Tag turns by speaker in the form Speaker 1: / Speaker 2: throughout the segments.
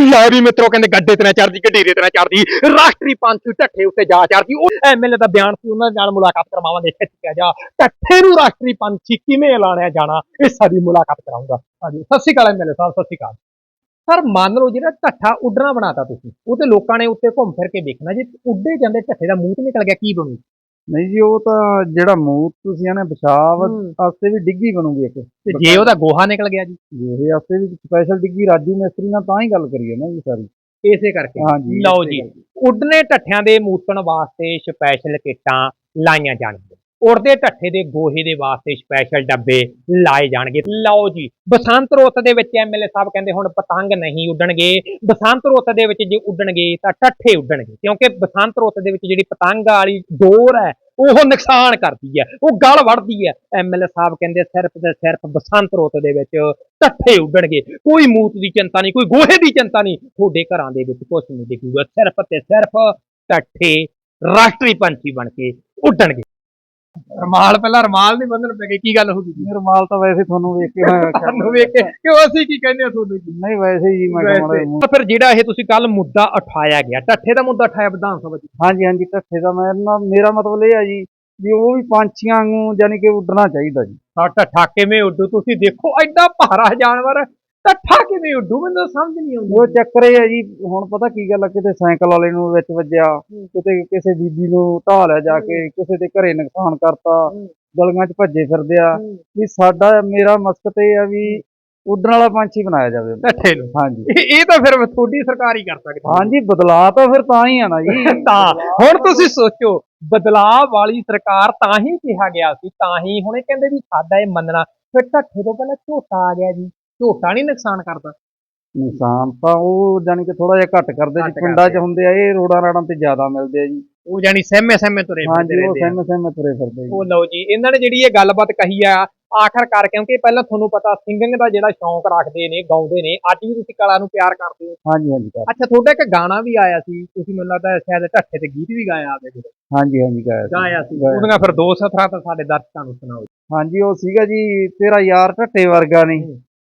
Speaker 1: ਲੈ ਵੀ ਮਿੱਤਰੋ, ਕਹਿੰਦੇ ਗੱਡੇ ਤੇ ਨਾ ਚੜਦੀ ਗੱਡੀਰੇ ਤੇ ਨਾ ਚੜਦੀ ਰਾਸ਼ਟਰੀ ਪੰਥ ਢੱਠੇ ਉੱਤੇ ਜਾ ਚੜਦੀ ਉਹ ਐਮਐਲਏ ਦਾ ਬਿਆਨ ਸੀ, ਉਹਨਾਂ ਨਾਲ ਮੁਲਾਕਾਤ ਕਰਵਾਵਾਂਗੇ ਖਿੱਚਿਆ ਜਾ। ਢੱਠੇ ਨੂੰ ਰਾਸ਼ਟਰੀ ਪੰਛੀ ਕਿਵੇਂ ਐਲਾਨਿਆ ਜਾਣਾ? ਇਹ ਸਾਡੀ ਮੁਲਾਕਾਤ ਕਰਾਉਂਗਾ ਹਾਂਜੀ, ਸਤਿ ਸ਼੍ਰੀ ਅਕਾਲ ਐਮਐਲਏ ਸਾਹਿਬ, ਸਤਿ ਸ਼੍ਰੀ ਅਕਾਲ। ਸਰ, ਮੰਨ ਲਓ ਜਿਹੜਾ ਢੱਠਾ ਉੱਡਣਾ ਬਣਾਤਾ ਤੁਸੀਂ, ਉਹ ਤੇ ਲੋਕਾਂ ਨੇ ਉੱਤੇ ਘੁੰਮ ਫਿਰ ਕੇ ਦੇਖਣਾ। ਜੇ ਉੱਡੇ ਜਾਂਦੇ, ਢੱਠੇ ਦਾ ਮੂੰਹ ਤੇ ਨਿਕਲ ਗਿਆ, ਕੀ ਬਣੂ?
Speaker 2: ਨਹੀਂ ਜੀ ਉਹ ਤਾਂ ਜਿਹੜਾ ਮੂਤ ਤੁਸੀਂ ਇਹਨੇ ਪਿਸ਼ਾਬ
Speaker 1: ਹੂੰ।
Speaker 2: ਵਾਸਤੇ ਵੀ ਡਿੱਗੀ ਬਣੂਗੀ ਇੱਕ।
Speaker 1: ਤੇ ਜੇ ਉਹਦਾ ਗੋਹਾ ਨਿਕਲ ਗਿਆ ਜੀ?
Speaker 2: ਜਿਹੇ ਵਾਸਤੇ ਵੀ ਸਪੈਸ਼ਲ ਡਿੱਗੀ ਰਾਜੂ ਮਿਸਤਰੀ ਨਾਲ ਤਾਂ ਹੀ ਗੱਲ ਕਰੀਏ ਨਾ ਜੀ ਸਾਰੀ।
Speaker 1: ਇਸੇ ਕਰਕੇ।
Speaker 2: ਹਾਂਜੀ
Speaker 1: ਲਓ ਜੀ। ਉੱਡਨੇ ਢੱਠਿਆਂ ਦੇ ਮੂਤਣ ਵਾਸਤੇ ਸਪੈਸ਼ਲ ਕਿੱਟਾਂ ਲਾਈਆਂ ਜਾਣਗੀਆਂ। ਉੜਦੇ ਢੱਠੇ ਦੇ ਗੋਹੇ ਦੇ ਵਾਸਤੇ ਸਪੈਸ਼ਲ ਡੱਬੇ ਲਾਏ ਜਾਣਗੇ। ਲਓ ਜੀ, ਬਸੰਤ ਰੁੱਤ ਦੇ ਵਿੱਚ ਐਮਐਲਏ ਸਾਹਿਬ ਕਹਿੰਦੇ ਹੁਣ ਪਤੰਗ ਨਹੀਂ ਉੱਡਣਗੇ। ਬਸੰਤ ਰੁੱਤ ਦੇ ਵਿੱਚ ਜੇ ਉੱਡਣਗੇ ਤਾਂ ਢੱਠੇ ਉੱਡਣਗੇ, ਕਿਉਂਕਿ ਬਸੰਤ ਰੁੱਤ ਦੇ ਵਿੱਚ ਜਿਹੜੀ ਪਤੰਗ ਵਾਲੀ ਡੋਰ ਹੈ, ਉਹ ਨੁਕਸਾਨ ਕਰਦੀ ਹੈ, ਉਹ ਗਲ ਵੜਦੀ ਹੈ। ਐਮਐਲਏ ਸਾਹਿਬ ਕਹਿੰਦੇ ਸਿਰਫ ਤੇ ਸਿਰਫ ਬਸੰਤ ਰੁੱਤ ਦੇ ਵਿੱਚ ਢੱਠੇ ਉੱਡਣਗੇ। ਕੋਈ ਮੂਤ ਦੀ ਚਿੰਤਾ ਨਹੀਂ, ਕੋਈ ਗੋਹੇ ਦੀ ਚਿੰਤਾ ਨਹੀਂ। ਤੁਹਾਡੇ ਘਰਾਂ ਦੇ ਵਿੱਚ ਕੁਝ ਨਹੀਂ ਦਿਖੂਗਾ, ਸਿਰਫ ਤੇ ਸਿਰਫ ਢੱਠੇ ਰਾਸ਼ਟਰੀ ਪੰਛੀ ਬਣ ਕੇ ਉੱਡਣਗੇ। ਰਮਾਲ ਪਹਿਲਾਂ ਰਮਾਲ ਨਹੀਂ ਬੰਨਣ ਪੈ ਗਏ ਕੀ ਗੱਲ ਹੋ ਗਈ?
Speaker 2: ਇਹ ਰੁਮਾਲ ਤਾਂ ਵੈਸੇ ਤੁਹਾਨੂੰ ਵੇਖ ਕੇ ਮੈਂ
Speaker 1: ਸਾਨੂੰ ਵੇਖ ਕੇ ਕਿਉਂ ਅਸੀਂ ਕੀ ਕਹਿੰਦੇ ਆ ਤੁਹਾਨੂੰ ਜੀ?
Speaker 2: ਨਹੀਂ ਵੈਸੇ ਹੀ ਮੈਂ ਕਿਹਾ ਮਾੜਾ ਜਿਹਾ ਮੂੰਹ-
Speaker 1: ਤਾਂ ਫਿਰ ਜਿਹੜਾ ਇਹ ਤੁਸੀਂ ਕੱਲ ਮੁੱਦਾ ਉਠਾਇਆ ਗਿਆ ਢੱਠੇ ਦਾ ਮੁੱਦਾ ਉਠਾਇਆ ਵਿਧਾਨ ਸਭਾ ਚ?
Speaker 2: ਹਾਂਜੀ ਹਾਂਜੀ ਢੱਠੇ ਦਾ ਮੈਂ ਨਾ ਮੇਰਾ ਮਤਲਬ ਇਹ ਆ ਜੀ ਵੀ ਉਹ ਵੀ ਪੰਛੀਆਂ ਵਾਂਗੂ ਯਾਨੀ ਕਿ ਉੱਡਣਾ ਚਾਹੀਦਾ ਜੀ।
Speaker 1: ਤਾਂ ਢੱਠਾ ਕਿਵੇਂ ਉੱਡੂ? ਤੁਸੀਂ ਦੇਖੋ ਐਡਾ ਭਾਰਾ ਜਾਨਵਰ ਢੱਠਾ ਕਿਵੇਂ ਉੱਡੂ? ਮੈਨੂੰ ਤਾਂ ਸਮਝ ਨਹੀਂ ਆਉਂਦੀ।
Speaker 2: ਉਹ ਚੱਕਰ ਇਹ ਆ ਜੀ ਹੁਣ ਪਤਾ ਕੀ ਗੱਲ ਆ ਕਿਤੇ ਸਾਈਕਲ ਵਾਲੇ ਨੂੰ ਵਿੱਚ ਵੱਜਿਆ ਕਿਤੇ ਕਿਸੇ ਬੀਬੀ ਨੂੰ ਢਾਹ ਲਿਆ ਜਾ ਕੇ ਕਿਸੇ ਦੇ ਘਰੇ ਨੁਕਸਾਨ ਕਰਤਾ
Speaker 1: ਹੂੰ।
Speaker 2: ਗਲੀਆਂ 'ਚ ਭੱਜੇ ਫਿਰਦੇ ਆ। ਵੀ ਸਾਡਾ ਮੇਰਾ ਮਕਸਦ ਇਹ ਆ ਵੀ ਉੱਡਣ ਵਾਲਾ ਪੰਛੀ ਬਣਾਇਆ ਜਾਵੇ।
Speaker 1: ਢੱਠੇ ਨੂੰ।
Speaker 2: ਹਾਂਜੀ।
Speaker 1: ਇਹ ਤਾਂ ਫਿਰ ਤੁਹਾਡੀ ਸਰਕਾਰ ਹੀ ਕਰ ਸਕਦੀ ਹੈ।
Speaker 2: ਹਾਂਜੀ ਬਦਲਾਅ ਤਾਂ ਫਿਰ ਤਾਂ ਹੀ ਆ ਨਾ ਜੀ।
Speaker 1: ਤਾਂ ਹੁਣ ਤੁਸੀਂ ਸੋਚੋ ਬਦਲਾਅ ਵਾਲੀ ਸਰਕਾਰ ਤਾਂ ਹੀ ਕਿਹਾ ਗਿਆ ਸੀ ਤਾਂ ਹੀ ਹੁਣ ਇਹ ਕਹਿੰਦੇ ਵੀ ਸਾਡਾ ਇਹ ਮੰਨਣਾ। ਫਿਰ ਢੱਠੇ ਤੋਂ ਪਹਿਲਾਂ ਝੋਟਾ ਆ ਗਿਆ ਜੀ। ਝੋਟਾ ਨਹੀਂ ਨੁਕਸਾਨ ਕਰਦਾ
Speaker 2: ਨਿਸ਼ਾਨ ਤਾਂ ਉਹ ਜਾਨੀ ਕਿ ਥੋੜਾ ਜਿਹਾ ਘੱਟ ਕਰਦੇ
Speaker 1: ਘੱਟ
Speaker 2: ਜੀ ਪਿੰਡਾਂ 'ਚ
Speaker 1: ਕਰਦੇ।
Speaker 2: ਹੁੰਦੇ ਆ ਇਹ ਰੋਡਾਂ ਰਾੜਾਂ ਤੇ ਜ਼ਿਆਦਾ ਮਿਲਦੇ ਆ ਜੀ
Speaker 1: ਉਹ ਜਾਨੀ ਸਹਿਮੇ ਸਹਿਮੇ ਤੁਰੇ ਫਿਰਦੇ
Speaker 2: ਹਾਂਜੀ ਉਹ। ਸਹਿਮੇ ਸਹਿਮੇ ਤੁਰੇ ਫਿਰਦੇ ਜੀ
Speaker 1: ਉਹ ਲਓ ਜੀ ਇਹਨਾਂ ਨੇ ਜਿਹੜੀ ਇਹ ਗੱਲਬਾਤ ਕਹੀ ਆ ਆਖਰਕਾਰ ਕਿਉਂਕਿ ਪਹਿਲਾਂ ਤੁਹਾਨੂੰ ਪਤਾ ਸਿੰਗਿੰਗ ਦਾ ਜਿਹੜਾ ਸ਼ੌਂਕ ਰੱਖਦੇ ਨੇ ਗਾਉਂਦੇ ਨੇ ਅੱਜ ਵੀ ਤੁਸੀਂ ਕਲਾ ਨੂੰ ਪਿਆਰ ਕਰਦੇ ਹੋ
Speaker 2: ਹਾਂਜੀ ਹਾਂਜੀ ਕਰ-
Speaker 1: ਅੱਛਾ ਤੁਹਾਡਾ ਇੱਕ ਗਾਣਾ ਵੀ ਆਇਆ ਸੀ ਤੁਸੀਂ ਮੈਨੂੰ ਲੱਗਦਾ ਸ਼ਾਇਦ ਢੱਠੇ ਤੇ ਗੀਤ ਵੀ ਗਾਇਆ ਆਪਦੇ ਕੋਲ
Speaker 2: ਹਾਂਜੀ ਹਾਂਜੀ ਗਾਇਆ ਸੀ।
Speaker 1: ਗਾਇਆ ਸੀ
Speaker 2: ਗਾਇਆ।
Speaker 1: ਉਹਦੀਆਂ ਫਿਰ ਦੋ ਸਥਰਾ ਤਾਂ ਸਾਡੇ ਦਰਸ਼ਕਾਂ ਨੂੰ ਸੁਣਾਓ
Speaker 2: ਹਾਂਜੀ ਉਹ ਸੀਗਾ ਜੀ ਤੇਰਾ ਯਾਰ ਢੱਟੇ ਵਰਗਾ ਨਹੀਂ।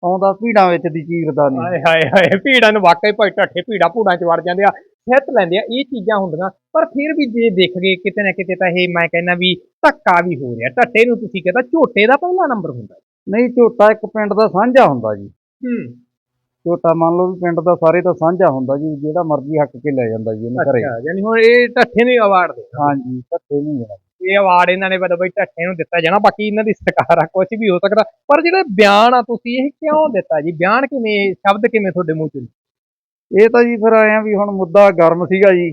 Speaker 2: ਆਉਂਦਾ ਭੀੜਾਂ ਵਿੱਚ ਦੀ ਚੀਰਦਾ ਨਹੀਂ।
Speaker 1: ਹਾਏ ਹਾਏ ਹਾਏ ਭੀੜਾਂ ਨੂੰ ਵਾਕਈ ਭਾਈ ਢੱਠੇ ਭੀੜਾਂ ਭੂੜਾਂ ਚ ਵੜ ਜਾਂਦੇ ਆ ਸਿੱਤ ਲੈਂਦੇ ਆ ਇਹ ਚੀਜ਼ਾਂ ਹੁੰਦੀਆਂ ਪਰ ਫਿਰ ਵੀ ਜੇ ਦੇਖ ਗਏ ਕਿਤੇ ਨਾ ਕਿਤੇ ਤਾਂ ਇਹ ਮੈਂ ਕਹਿੰਦਾ ਵੀ ਧੱਕਾ ਵੀ ਹੋ ਰਿਹਾ। ਢੱਠੇ ਨੂੰ ਤੁਸੀਂ ਕਹਿੰਦਾ ਝੋਟੇ ਦਾ ਪਹਿਲਾ ਨੰਬਰ ਹੁੰਦਾ
Speaker 2: ਨਹੀਂ ਝੋਟਾ ਇੱਕ ਪਿੰਡ ਦਾ ਸਾਂਝਾ ਹੁੰਦਾ ਜੀ।
Speaker 1: ਹੂੰ।
Speaker 2: ਝੋਟਾ ਮੰਨ ਲਓ ਵੀ ਪਿੰਡ ਦਾ ਸਾਰੇ ਦਾ ਸਾਂਝਾ ਹੁੰਦਾ ਜੀ ਜਿਹੜਾ ਮਰਜ਼ੀ ਹੱਕ ਕੇ ਲੈ ਜਾਂਦਾ ਜੀ ਉਹਨੂੰ ਘਰੇ।
Speaker 1: ਅੱਛਾ ਯਾਨੀ ਹੁਣ ਇਹ ਢੱਠੇ ਨੂੰ ਅਵਾਰਡ ਦੇ
Speaker 2: ਹਾਂਜੀ ਢੱਟੇ ਨਹੀਂ ਜਿਹੜਾ
Speaker 1: ਇਹ ਅਵਾਰਡ ਇਹਨਾਂ ਨੇ ਬਈ ਢੱਠੇ ਨੂੰ ਦਿੱਤਾ ਜਾਣਾ ਬਾਕੀ ਇਹਨਾਂ ਦੀ ਸਰਕਾਰ ਆ ਕੁਝ ਵੀ ਹੋ ਸਕਦਾ। ਪਰ ਜਿਹੜਾ ਬਿਆਨ ਆ ਤੁਸੀਂ ਇਹ ਕਿਉਂ ਦਿੱਤਾ ਜੀ? ਬਿਆਨ ਕਿਵੇਂ ਸ਼ਬਦ ਕਿਵੇਂ ਤੁਹਾਡੇ ਮੂੰਹ ਚ?
Speaker 2: ਇਹ ਤਾਂ ਜੀ ਫਿਰ ਆਇਆ ਵੀ ਹੁਣ ਮੁੱਦਾ ਗਰਮ ਸੀਗਾ ਜੀ।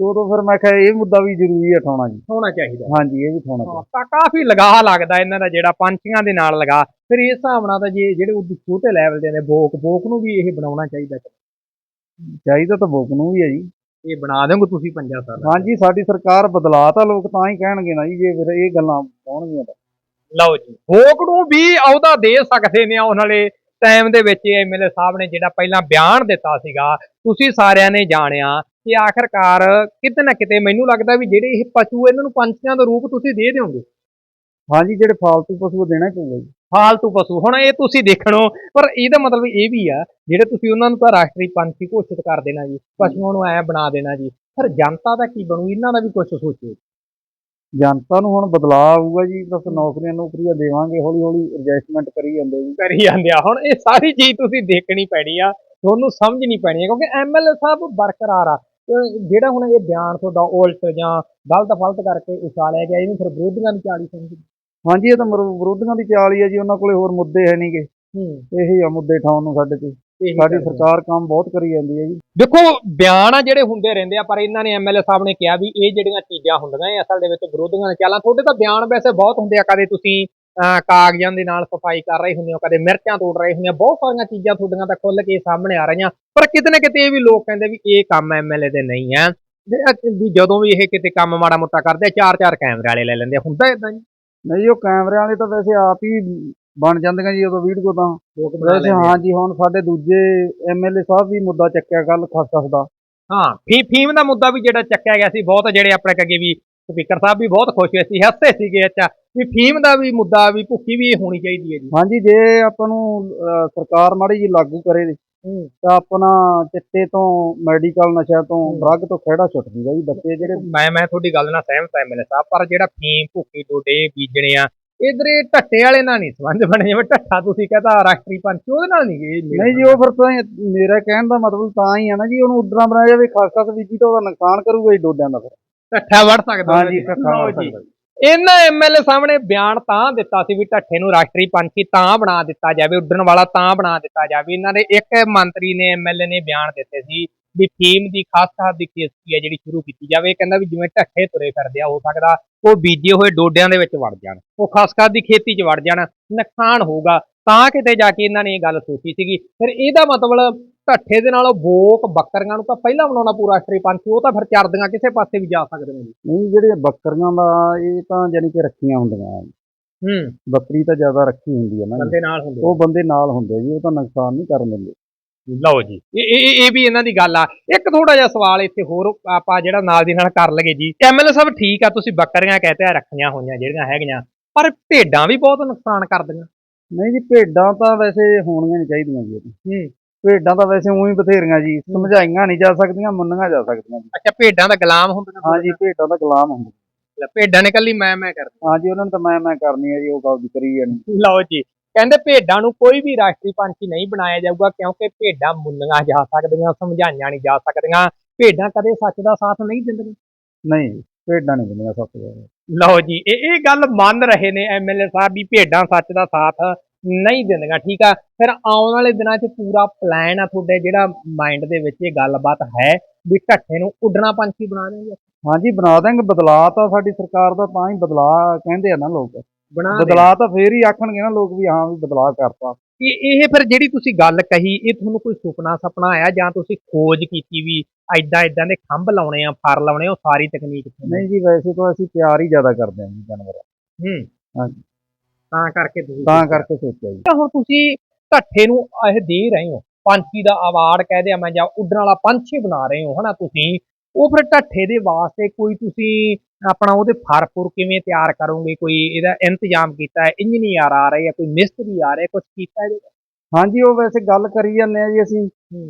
Speaker 2: ਉਦੋਂ ਫਿਰ ਮੈਂ ਕਿਹਾ ਇਹ ਮੁੱਦਾ ਵੀ ਜ਼ਰੂਰੀ ਹੈ ਜੀ।
Speaker 1: ਹੋਣਾ ਚਾਹੀਦਾ।
Speaker 2: ਹਾਂਜੀ ਇਹ ਵੀ ਉਠਾਉਣਾ ਚਾਹੀਦਾ।
Speaker 1: ਤਾਂ ਕਾਫੀ ਲਗਾਹ ਲੱਗਦਾ ਇਹਨਾਂ ਦਾ ਜਿਹੜਾ ਪੰਛੀਆਂ ਦੇ ਨਾਲ ਲਗਾ। ਫਿਰ ਇਸ ਹਿਸਾਬ ਨਾਲ ਤਾਂ ਜੇ ਜਿਹੜੇ ਉਹ ਛੋਟੇ ਲੈਵਲ ਦੇ ਨੇ ਬੋਕ ਬੋਕ ਨੂੰ ਵੀ ਇਹ ਬਣਾਉਣਾ ਚਾਹੀਦਾ।
Speaker 2: ਚਾਹੀਦਾ ਤਾਂ ਬੋਕ ਨੂੰ ਵੀ ਹੈ ਜੀ।
Speaker 1: ਇਹ ਬਣਾ ਦੇਵੋਗੇ ਤੁਸੀਂ ਪੰਜਾ ਸਾਲ
Speaker 2: ਹਾਂਜੀ ਸਾਡੀ ਸਰਕਾਰ ਬਦਲਾ ਤਾਂ ਲੋਕ ਤਾਂ ਹੀ ਕਹਿਣਗੇ ਨਾ ਜੀ ਜੇ ਫਿਰ ਇਹ ਗੱਲਾਂ ਪਾਉਣਗੀਆਂ ਤਾਂ।
Speaker 1: ਲਓ ਜੀ ਬੋਕ ਨੂੰ ਵੀ ਅਹੁਦਾ ਦੇ ਸਕਦੇ ਨੇ ਆਉਣ ਵਾਲੇ ਟਾਈਮ ਦੇ ਵਿੱਚ ਐਮਐਲਏ ਸਾਹਿਬ ਨੇ ਜਿਹੜਾ ਪਹਿਲਾਂ ਬਿਆਨ ਦਿੱਤਾ ਸੀਗਾ ਤੁਸੀਂ ਸਾਰਿਆਂ ਨੇ ਜਾਣਿਆ ਕਿ ਆਖਰਕਾਰ ਕਿਤੇ ਨਾ ਕਿਤੇ ਮੈਨੂੰ ਲੱਗਦਾ ਵੀ ਜਿਹੜੇ ਇਹ ਪਸ਼ੂ ਇਹਨਾਂ ਨੂੰ ਪੰਛੀਆਂ ਦਾ ਰੂਪ ਤੁਸੀਂ ਦੇ ਦਿਓਗੇ।
Speaker 2: ਹਾਂਜੀ ਜਿਹੜੇ ਫਾਲਤੂ ਪਸ਼ੂ ਦੇਣਾ ਪਊਗਾ ਜੀ।
Speaker 1: ਫਾਲਤੂ ਪਸ਼ੂ। ਹੁਣ ਇਹ ਤੁਸੀਂ ਦੇਖਣੋ ਪਰ ਇਹਦਾ ਮਤਲਬ ਇਹ ਵੀ ਆ ਜਿਹੜੇ ਤੁਸੀਂ ਉਹਨਾਂ ਨੂੰ ਤਾਂ ਰਾਸ਼ਟਰੀ ਪੰਛੀ ਘੋਸ਼ਿਤ ਕਰ ਦੇਣਾ ਜੀ ਪਸ਼ੂਆਂ ਨੂੰ ਐ ਬਣਾ ਦੇਣਾ ਜੀ ਪਰ ਜਨਤਾ ਦਾ ਕੀ ਬਣੂ? ਇਹਨਾਂ ਦਾ ਵੀ ਕੁਝ ਸੋਚੋ
Speaker 2: ਜਨਤਾ ਨੂੰ ਹੁਣ ਬਦਲਾਅ ਆਊਗਾ ਜੀ ਬਸ ਨੌਕਰੀਆਂ ਨੌਕਰੀਆਂ ਦੇਵਾਂਗੇ ਹੌਲੀ ਹੌਲੀ ਐਡਜਸਟਮੈਂਟ ਕਰੀ ਜਾਂਦੇ ਜੀ।
Speaker 1: ਕਰੀ ਜਾਂਦੇ ਆ। ਹੁਣ ਇਹ ਸਾਰੀ ਚੀਜ਼ ਤੁਸੀਂ ਦੇਖਣੀ ਪੈਣੀ ਆ ਤੁਹਾਨੂੰ ਸਮਝਣੀ ਪੈਣੀ ਆ ਕਿਉਂਕਿ ਐਮਐਲਏ ਸਾਹਿਬ ਬਰਕਰਾਰ ਆ। ਜਿਹੜਾ ਹੁਣ ਇਹ ਬਿਆਨ ਤੁਹਾਡਾ ਉਲਟ ਜਾਂ ਗਲਤ ਫਲਤ ਕਰਕੇ ਉਛਾਲਿਆ ਗਿਆ ਇਹਨੂੰ ਫਿਰ ਵਿਰੋਧੀਆਂ ਦੀ ਚਾਲੀ ਸਮਝ
Speaker 2: ਹਾਂਜੀ ਇਹ ਤਾਂ ਵਿਰੋਧੀਆਂ ਦੀ ਚਾਲ ਹੀ ਹੈ ਜੀ ਉਹਨਾਂ ਕੋਲੇ ਹੋਰ ਮੁੱਦੇ ਹੈ ਨਹੀਂਗੇ
Speaker 1: ਹੂੰ।
Speaker 2: ਇਹੀ ਆ ਮੁੱਦੇ ਠਾਉਣ ਨੂੰ ਸਾਡੇ ਤੇ।
Speaker 1: ਇਹੀ
Speaker 2: ਸਾਡੀ
Speaker 1: ਗੱਲ ਆ।
Speaker 2: ਸਰਕਾਰ ਕੰਮ ਬਹੁਤ ਕਰੀ ਜਾਂਦੀ ਹੈ ਜੀ।
Speaker 1: ਦੇਖੋ ਬਿਆਨ ਆ ਜਿਹੜੇ ਹੁੰਦੇ ਰਹਿੰਦੇ ਆ ਪਰ ਇਹਨਾਂ ਨੇ ਐਮਐਲਏ ਸਾਹਿਬ ਨੇ ਕਿਹਾ ਵੀ ਇਹ ਜਿਹੜੀਆਂ ਚੀਜ਼ਾਂ ਹੁੰਦੀਆਂ ਇਹ ਅਸਲ ਦੇ ਵਿੱਚ ਵਿਰੋਧੀਆਂ ਨੇ ਚਾਲਾਂ। ਤੁਹਾਡੇ ਤਾਂ ਬਿਆਨ ਵੈਸੇ ਬਹੁਤ ਹੁੰਦੇ ਆ ਕਦੇ ਤੁਸੀਂ ਅਹ, ਕਾਗਜ਼ਾਂ ਦੇ ਨਾਲ ਸਫ਼ਾਈ ਕਰ ਰਹੇ ਹੁੰਦੇ ਹੋ ਕਦੇ ਮਿਰਚਾਂ ਤੋੜ ਰਹੇ ਹੁੰਦੇ ਹੋ ਬਹੁਤ ਸਾਰੀਆਂ ਚੀਜ਼ਾਂ ਤੁਹਾਡੀਆਂ ਤਾਂ ਖੁੱਲ ਕੇ ਸਾਹਮਣੇ ਆ ਰਹੀਆਂ। ਪਰ ਕਿਤੇ ਨਾ ਕਿਤੇ ਇਹ ਵੀ ਲੋਕ ਕਹਿੰਦੇ ਵੀ ਇਹ ਕੰਮ ਐਮਐਲਏ ਦੇ ਨਹੀਂ ਅ- ਵੀ ਜਦੋਂ ਵੀ ਇਹ ਕਿਤੇ ਕੰਮ ਮਾੜਾ ਮੋਟਾ ਕਰਦੇ ਆ ਚਾਰ ਚਾਰ ਕੈਮਰੇ ਵਾਲੇ ਲੈ ਲੈਂਦੇ ਆ। ਹੁੰਦਾ ਇਦਾਂ ਜੀ?
Speaker 2: ਨਹੀਂ ਉਹ ਕੈਮਰਿਆਂ ਵਾਲੇ ਤਾਂ ਵੈਸੇ ਆਪ ਹੀ ਬਣ ਜਾਂਦੀਆਂ ਜੀ ਉਦੋਂ ਵੀਡੀਓ ਤਾਂ
Speaker 1: ਲੋਕ ਬਣਾ
Speaker 2: ਵੈਸੇ
Speaker 1: ਲੈਂਦੇ ਆ।
Speaker 2: ਹਾਂਜੀ ਹੁਣ ਸਾਡੇ ਦੂਜੇ ਐਮਐਲਏ ਸਾਹਿਬ ਵੀ ਮੁੱਦਾ ਚੱਕਿਆ ਕੱਲ ਖਸ ਖਸ ਦਾ
Speaker 1: ਹਾਂ ਫੀ ਫੀਮ ਦਾ ਮੁੱਦਾ ਵੀ ਜਿਹੜਾ ਚੱਕਿਆ ਗਿਆ ਸੀ ਬਹੁਤ ਜਿਹੜੇ ਆਪਣੇ ਅੱਗੇ ਵੀ ਸਪੀਕਰ ਸਾਹਿਬ ਵੀ ਬਹੁਤ ਖੁਸ਼ ਹੋਏ ਸੀ ਹੱਸੇ ਸੀਗੇ ਅੱਛਾ ਵੀ ਫੀਮ ਦਾ ਵੀ ਮੁੱਦਾ ਵੀ ਭੁੱਕੀ ਵੀ ਹੋਣੀ ਚਾਹੀਦੀ ਹੈ ਜੀ
Speaker 2: ਹਾਂਜੀ ਜੇ ਆਪਾਂ ਨੂੰ ਅਹ, ਸਰਕਾਰ ਮਾੜੀ ਜੀ ਲਾਗੂ ਕਰੇ
Speaker 1: ਹੂੰ।
Speaker 2: ਤਾਂ ਆਪਣਾ ਚਿੱਟੇ ਤੋਂ ਮੈਡੀਕਲ ਨਸ਼ਾ ਤੋਂ
Speaker 1: ਹੂੰ।
Speaker 2: ਡਰੱਗ ਤੋਂ ਖਿਹੜਾ ਛੁੱਟ ਜੂਗਾ ਜੀ ਬੱਚੇ ਜਿਹੜੇ
Speaker 1: ਮੈਂ ਮੈਂ ਤੁਹਾਡੀ ਗੱਲ ਨਾਲ ਸਹਿਮਤ ਹਾਂ ਐਮਐਲਏ ਸਾਹਿਬ ਪਰ ਜਿਹੜਾ ਫੀਮ ਭੁੱਕੀ ਡੋਡੇ ਬੀਜਣੇ ਆ ਇਧਰ ਢੱਟੇ ਵਾਲੇ ਨਾਲ ਨਹੀਂ ਸੰਬੰਧ ਬਣੇ ਜਿਵੇਂ ਢੱਠਾ ਤੁਸੀਂ ਕਹਤਾ ਰਾਸ਼ਟਰੀ ਪੰਚ ਉਹਦੇ ਨਾਲ ਨਹੀਂ ਗਏ
Speaker 2: ਨਹੀਂ ਜੀ ਉਹ ਫਿਰ ਤਾਂ ਮੇਰਾ ਕਹਿਣ ਦਾ ਮਤਲਬ ਤਾਂ ਹੀ ਆ ਨਾ ਜੀ ਉਹਨੂੰ ਉੱਡਣਾ ਬਣਾਇਆ ਜਾਵੇ ਖਾਸ ਖਾਸ ਬੀਜੀ ਤਾਂ ਉਹਦਾ ਨੁਕਸਾਨ ਕਰੂਗਾ ਜੀ ਡੋਡਿਆਂ ਦਾ ਫਿਰ
Speaker 1: ਢੱਠਾ ਵੜ ਸਕਦਾ
Speaker 2: ਹਾਂਜੀ
Speaker 1: ਉਹਦੇ ਚ।
Speaker 2: ਧੱਕਾ
Speaker 1: ਲਓ
Speaker 2: ਮਾਰ
Speaker 1: ਜੀ।
Speaker 2: ਸਕਦਾ ਜੀ।
Speaker 1: ਇਹਨਾਂ ਐਮਐਲਏ ਸਾਹਮਣੇ ਬਿਆਨ ਤਾਂ ਦਿੱਤਾ ਸੀ ਵੀ ਢੱਠੇ ਨੂੰ ਰਾਸ਼ਟਰੀ ਪੰਛੀ ਤਾਂ ਬਣਾ ਦਿੱਤਾ ਜਾਵੇ, ਉੱਡਣ ਵਾਲਾ ਤਾਂ ਬਣਾ ਦਿੱਤਾ ਜਾਵੇ। ਇਹਨਾਂ ਦੇ ਇੱਕ ਮੰਤਰੀ ਨੇ ਐਮਐਲਏ ਨੇ ਬਿਆਨ ਦਿੱਤੇ ਸੀ ਵੀ ਫੀਮ ਦੀ ਖਾਸ ਖਾਸ ਦੀ ਖੇਤੀ ਹੈ ਜਿਹੜੀ ਸ਼ੁਰੂ ਕੀਤੀ ਜਾਵੇ। ਇਹ ਕਹਿੰਦਾ ਵੀ ਜਿਵੇਂ ਢੱਠੇ ਤੁਰੇ ਫਿਰਦੇ ਆ, ਹੋ ਸਕਦਾ ਉਹ ਬੀਜੇ ਹੋਏ ਡੋਡਿਆਂ ਦੇ ਵਿੱਚ ਵੜ ਜਾਣ। ਉਹ ਖਾਸ ਖਾਸ ਦੀ ਖੇਤੀ 'ਚ ਵੜ ਜਾਣ, ਨੁਕਸਾਨ ਹੋਊਗਾ। ਤਾਂ ਕਿਤੇ ਜਾ ਕੇ ਇਹਨਾਂ ਨੇ ਇਹ ਗੱਲ ਸੋਚੀ ਸੀਗੀ। ਫਿਰ ਇਹਦਾ ਮਤਲਬ ਢੱਠੇ ਦੇ ਨਾਲੋਂ ਬੋਕ ਬੱਕਰੀਆਂ ਨੂੰ ਤਾਂ ਪਹਿਲਾਂ ਬਣਾਉਣਾ ਪੂਰਾ ਰਾਸ਼ਟਰੀ ਪੰਛੀ ਉਹ ਤਾਂ ਫਿਰ ਚਰਦੀਆਂ ਕਿਸੇ ਪਾਸੇ ਵੀ ਜਾ ਸਕਦੇ ਨੇ
Speaker 2: ਨਹੀਂ ਜਿਹੜੀਆਂ ਬੱਕਰੀਆਂ ਦਾ ਇਹ ਤਾਂ ਯਾਨੀ ਕਿ ਰੱਖੀਆਂ ਹੁੰਦੀਆਂ
Speaker 1: ਹੂੰ।
Speaker 2: ਬੱਕਰੀ ਤਾਂ ਜ਼ਿਆਦਾ ਰੱਖੀ ਹੁੰਦੀ ਹੈ ਨਾ।
Speaker 1: ਬੰਦੇ ਨਾਲ ਹੁੰਦੇ।
Speaker 2: ਉਹ ਬੰਦੇ ਨਾਲ ਹੁੰਦੇ ਜੀ ਉਹ ਤਾਂ ਨੁਕਸਾਨ ਨਹੀਂ ਕਰਨ ਦਿੰਦੇ।
Speaker 1: ਲਓ ਜੀ ਇਹ ਇਹ ਇਹ ਵੀ ਇਹਨਾਂ ਦੀ ਗੱਲ ਆ। ਇੱਕ ਥੋੜਾ ਜਿਹਾ ਸਵਾਲ ਇੱਥੇ ਹੋਰ ਆਪਾਂ ਜਿਹੜਾ ਨਾਲ ਦੀ ਨਾਲ ਕਰ ਲਗੇ ਜੀ। ਐਮਐਲਏ ਸਾਹਿਬ ਠੀਕ ਆ ਤੁਸੀਂ ਬੱਕਰੀਆਂ ਕਹਤੇ ਆ ਰੱਖੀਆਂ ਹੋਈਆਂ ਜਿਹੜੀਆਂ ਹੈਗੀਆਂ ਪਰ ਭੇਡਾਂ ਵੀ ਬਹੁਤ ਨੁਕਸਾਨ ਕਰਦੀਆਂ।
Speaker 2: ਨਹੀਂ ਜੀ ਭੇਡਾਂ ਤਾਂ ਵੈਸੇ ਹੋਣੀਆਂ ਨਹੀਂ ਚਾਹੀਦੀਆਂ ਜੀ।
Speaker 1: ਹੂੰ।
Speaker 2: ਭੇਡਾਂ ਤਾਂ ਵੈਸੇ ਉਹੀ ਬਥੇਰੀਆਂ ਜੀ ਸਮਝਾਈਆਂ ਨਹੀਂ ਜਾ ਸਕਦੀਆਂ ਮੰਨੀਆਂ ਜਾ ਸਕਦੀਆਂ ਜੀ।
Speaker 1: ਅੱਛਾ ਭੇਡਾਂ ਦਾ ਗੁਲਾਮ ਹੁੰਦੀਆਂ
Speaker 2: ਹਾਂਜੀ ਭੇਡਾਂ ਦਾ ਗੁਲਾਮ ਹੁੰਦੇ।
Speaker 1: ਲੈ, ਭੇਡਾਂ ਨੇ ਕੱਲੀ ਮੈਂ ਮੈਂ ਕਰਦੀ
Speaker 2: ਹਾਂਜੀ ਉਹਨਾਂ ਨੂੰ ਤਾਂ ਮੈਂ ਮੈਂ ਕਰਨੀ ਹੈ ਜੀ ਉਹ ਗੱਲ ਕਰੀ ਜਾਣੀ।
Speaker 1: ਲਓ ਜੀ ਕਹਿੰਦੇ ਭੇਡਾਂ ਨੂੰ ਕੋਈ ਵੀ ਰਾਸ਼ਟਰੀ ਪੰਛੀ ਨਹੀਂ ਬਣਾਇਆ ਜਾਊਗਾ ਕਿਉਂਕਿ ਭੇਡਾਂ ਮੁੰਨੀਆਂ ਜਾ ਸਕਦੀਆਂ ਸਮਝਾਈਆਂ ਨਹੀਂ ਜਾ ਸਕਦੀਆਂ। ਭੇਡਾਂ ਕਦੇ ਸੱਚ ਦਾ ਸਾਥ ਨਹੀਂ ਦਿੰਦੀਆਂ।
Speaker 2: ਨਹੀਂ ਜੀ, ਭੇਡਾਂ ਨਹੀਂ ਦਿੰਦੀਆਂ ਸੱਤ
Speaker 1: ਲਓ ਜੀ ਇਹ ਇਹ ਗੱਲ ਮੰਨ ਰਹੇ ਨੇ ਐਮਐਲਏ ਸਾਹਿਬ ਵੀ ਭੇਡਾਂ ਸੱਚ ਦਾ ਸਾਥ ਨਹੀਂ ਦਿੰਦੀਆਂ ਠੀਕ ਆ। ਫਿਰ ਆਉਣ ਵਾਲੇ ਦਿਨਾਂ 'ਚ ਪੂਰਾ ਪਲਾਨ ਆ ਤੁਹਾਡੇ ਜਿਹੜਾ ਮਾਈਂਡ ਦੇ ਵਿੱਚ ਇਹ ਗੱਲਬਾਤ ਹੈ ਵੀ ਢੱਠੇ ਨੂੰ ਉੱਡਣਾ ਪੰਛੀ ਬਣਾ ਦੇਣਗੇ
Speaker 2: ਹਾਂਜੀ ਬਣਾ ਦਾਂਗੇ ਬਦਲਾਅ ਤਾਂ ਸਾਡੀ ਸਰਕਾਰ ਦਾ ਤਾਂ ਹੀ ਬਦਲਾਅ ਕਹਿੰਦੇ ਆ ਨਾ ਲੋਕ।
Speaker 1: ਦੇਣਗੇ।
Speaker 2: ਬਦਲਾਅ ਤਾਂ ਫੇਰ ਹੀ ਆਖਣਗੇ ਨਾ ਲੋਕ ਵੀ ਹਾਂ ਵੀ ਬਦਲਾਅ ਕਰਤਾ।
Speaker 1: ਇਹ ਇਹ ਫਿਰ ਜਿਹੜੀ ਤੁਸੀਂ ਗੱਲ ਕਹੀ ਇਹ ਤੁਹਾਨੂੰ ਕੋਈ ਸੁਪਨਾ ਸੁਪਨਾ ਆਇਆ ਜਾਂ ਤੁਸੀਂ ਖੋਜ ਕੀਤੀ ਵੀ ਐਦਾਂ ਐਦਾਂ ਦੇ ਖੰਭ ਲਾਉਣੇ ਆ ਫਰ ਲਾਉਣੇ ਉਹ ਸਾਰੀ ਤਕਨੀਕ
Speaker 2: ਨਹੀਂ ਜੀ ਵੈਸੇ ਤਾਂ ਅਸੀਂ ਪਿਆਰ ਹੀ ਜ਼ਿਆਦਾ ਕਰਦੇ ਹਾਂ ਜੀ ਜਾਨਵਰ।
Speaker 1: ਹੂੰ।
Speaker 2: ਹਾਂਜੀ।
Speaker 1: ਤਾਂ ਕਰਕੇ ਤੁਸੀਂ
Speaker 2: ਤਾਂ ਕਰਕੇ ਸੋਚਿਆ ਜੀ।
Speaker 1: ਤਾਂ ਹੁਣ ਤੁਸੀਂ ਢੱਠੇ ਨੂੰ ਇਹ ਦੇ ਰਹੇ ਹੋ। ਪੰਛੀ ਦਾ ਅਵਾਰਡ ਕਹਦੇ ਆ ਮੈਂ ਜਾਂ ਉੱਡਣ ਵਾਲਾ ਪੰਛੀ ਬਣਾ ਰਹੇ ਹੋ ਹਨਾ ਤੁਸੀਂ? ਉਹ ਫਿਰ ਢੱਠੇ ਦੇ ਵਾਸਤੇ ਕੋਈ ਤੁਸੀਂ ਆਪਣਾ ਉਹਦੇ ਫਰਫੁਰ ਕਿਵੇਂ ਤਿਆਰ ਕਰੋਗੇ? ਕੋਈ ਇਹਦਾ ਇੰਤਜ਼ਾਮ ਕੀਤਾ ਹੈ? ਇੰਜੀਨੀਅਰ ਆ ਰਹੇ ਆ ਕੋਈ ਮਿਸਤਰੀ ਆ ਰਹੇ ਕੁਝ ਕੀਤਾ ਇਹਦੇ
Speaker 2: ਹਾਂਜੀ ਉਹ ਵੈਸੇ ਗੱਲ ਕਰੀ ਜਾਂਦੇ ਆ ਜੀ ਅਸੀਂ।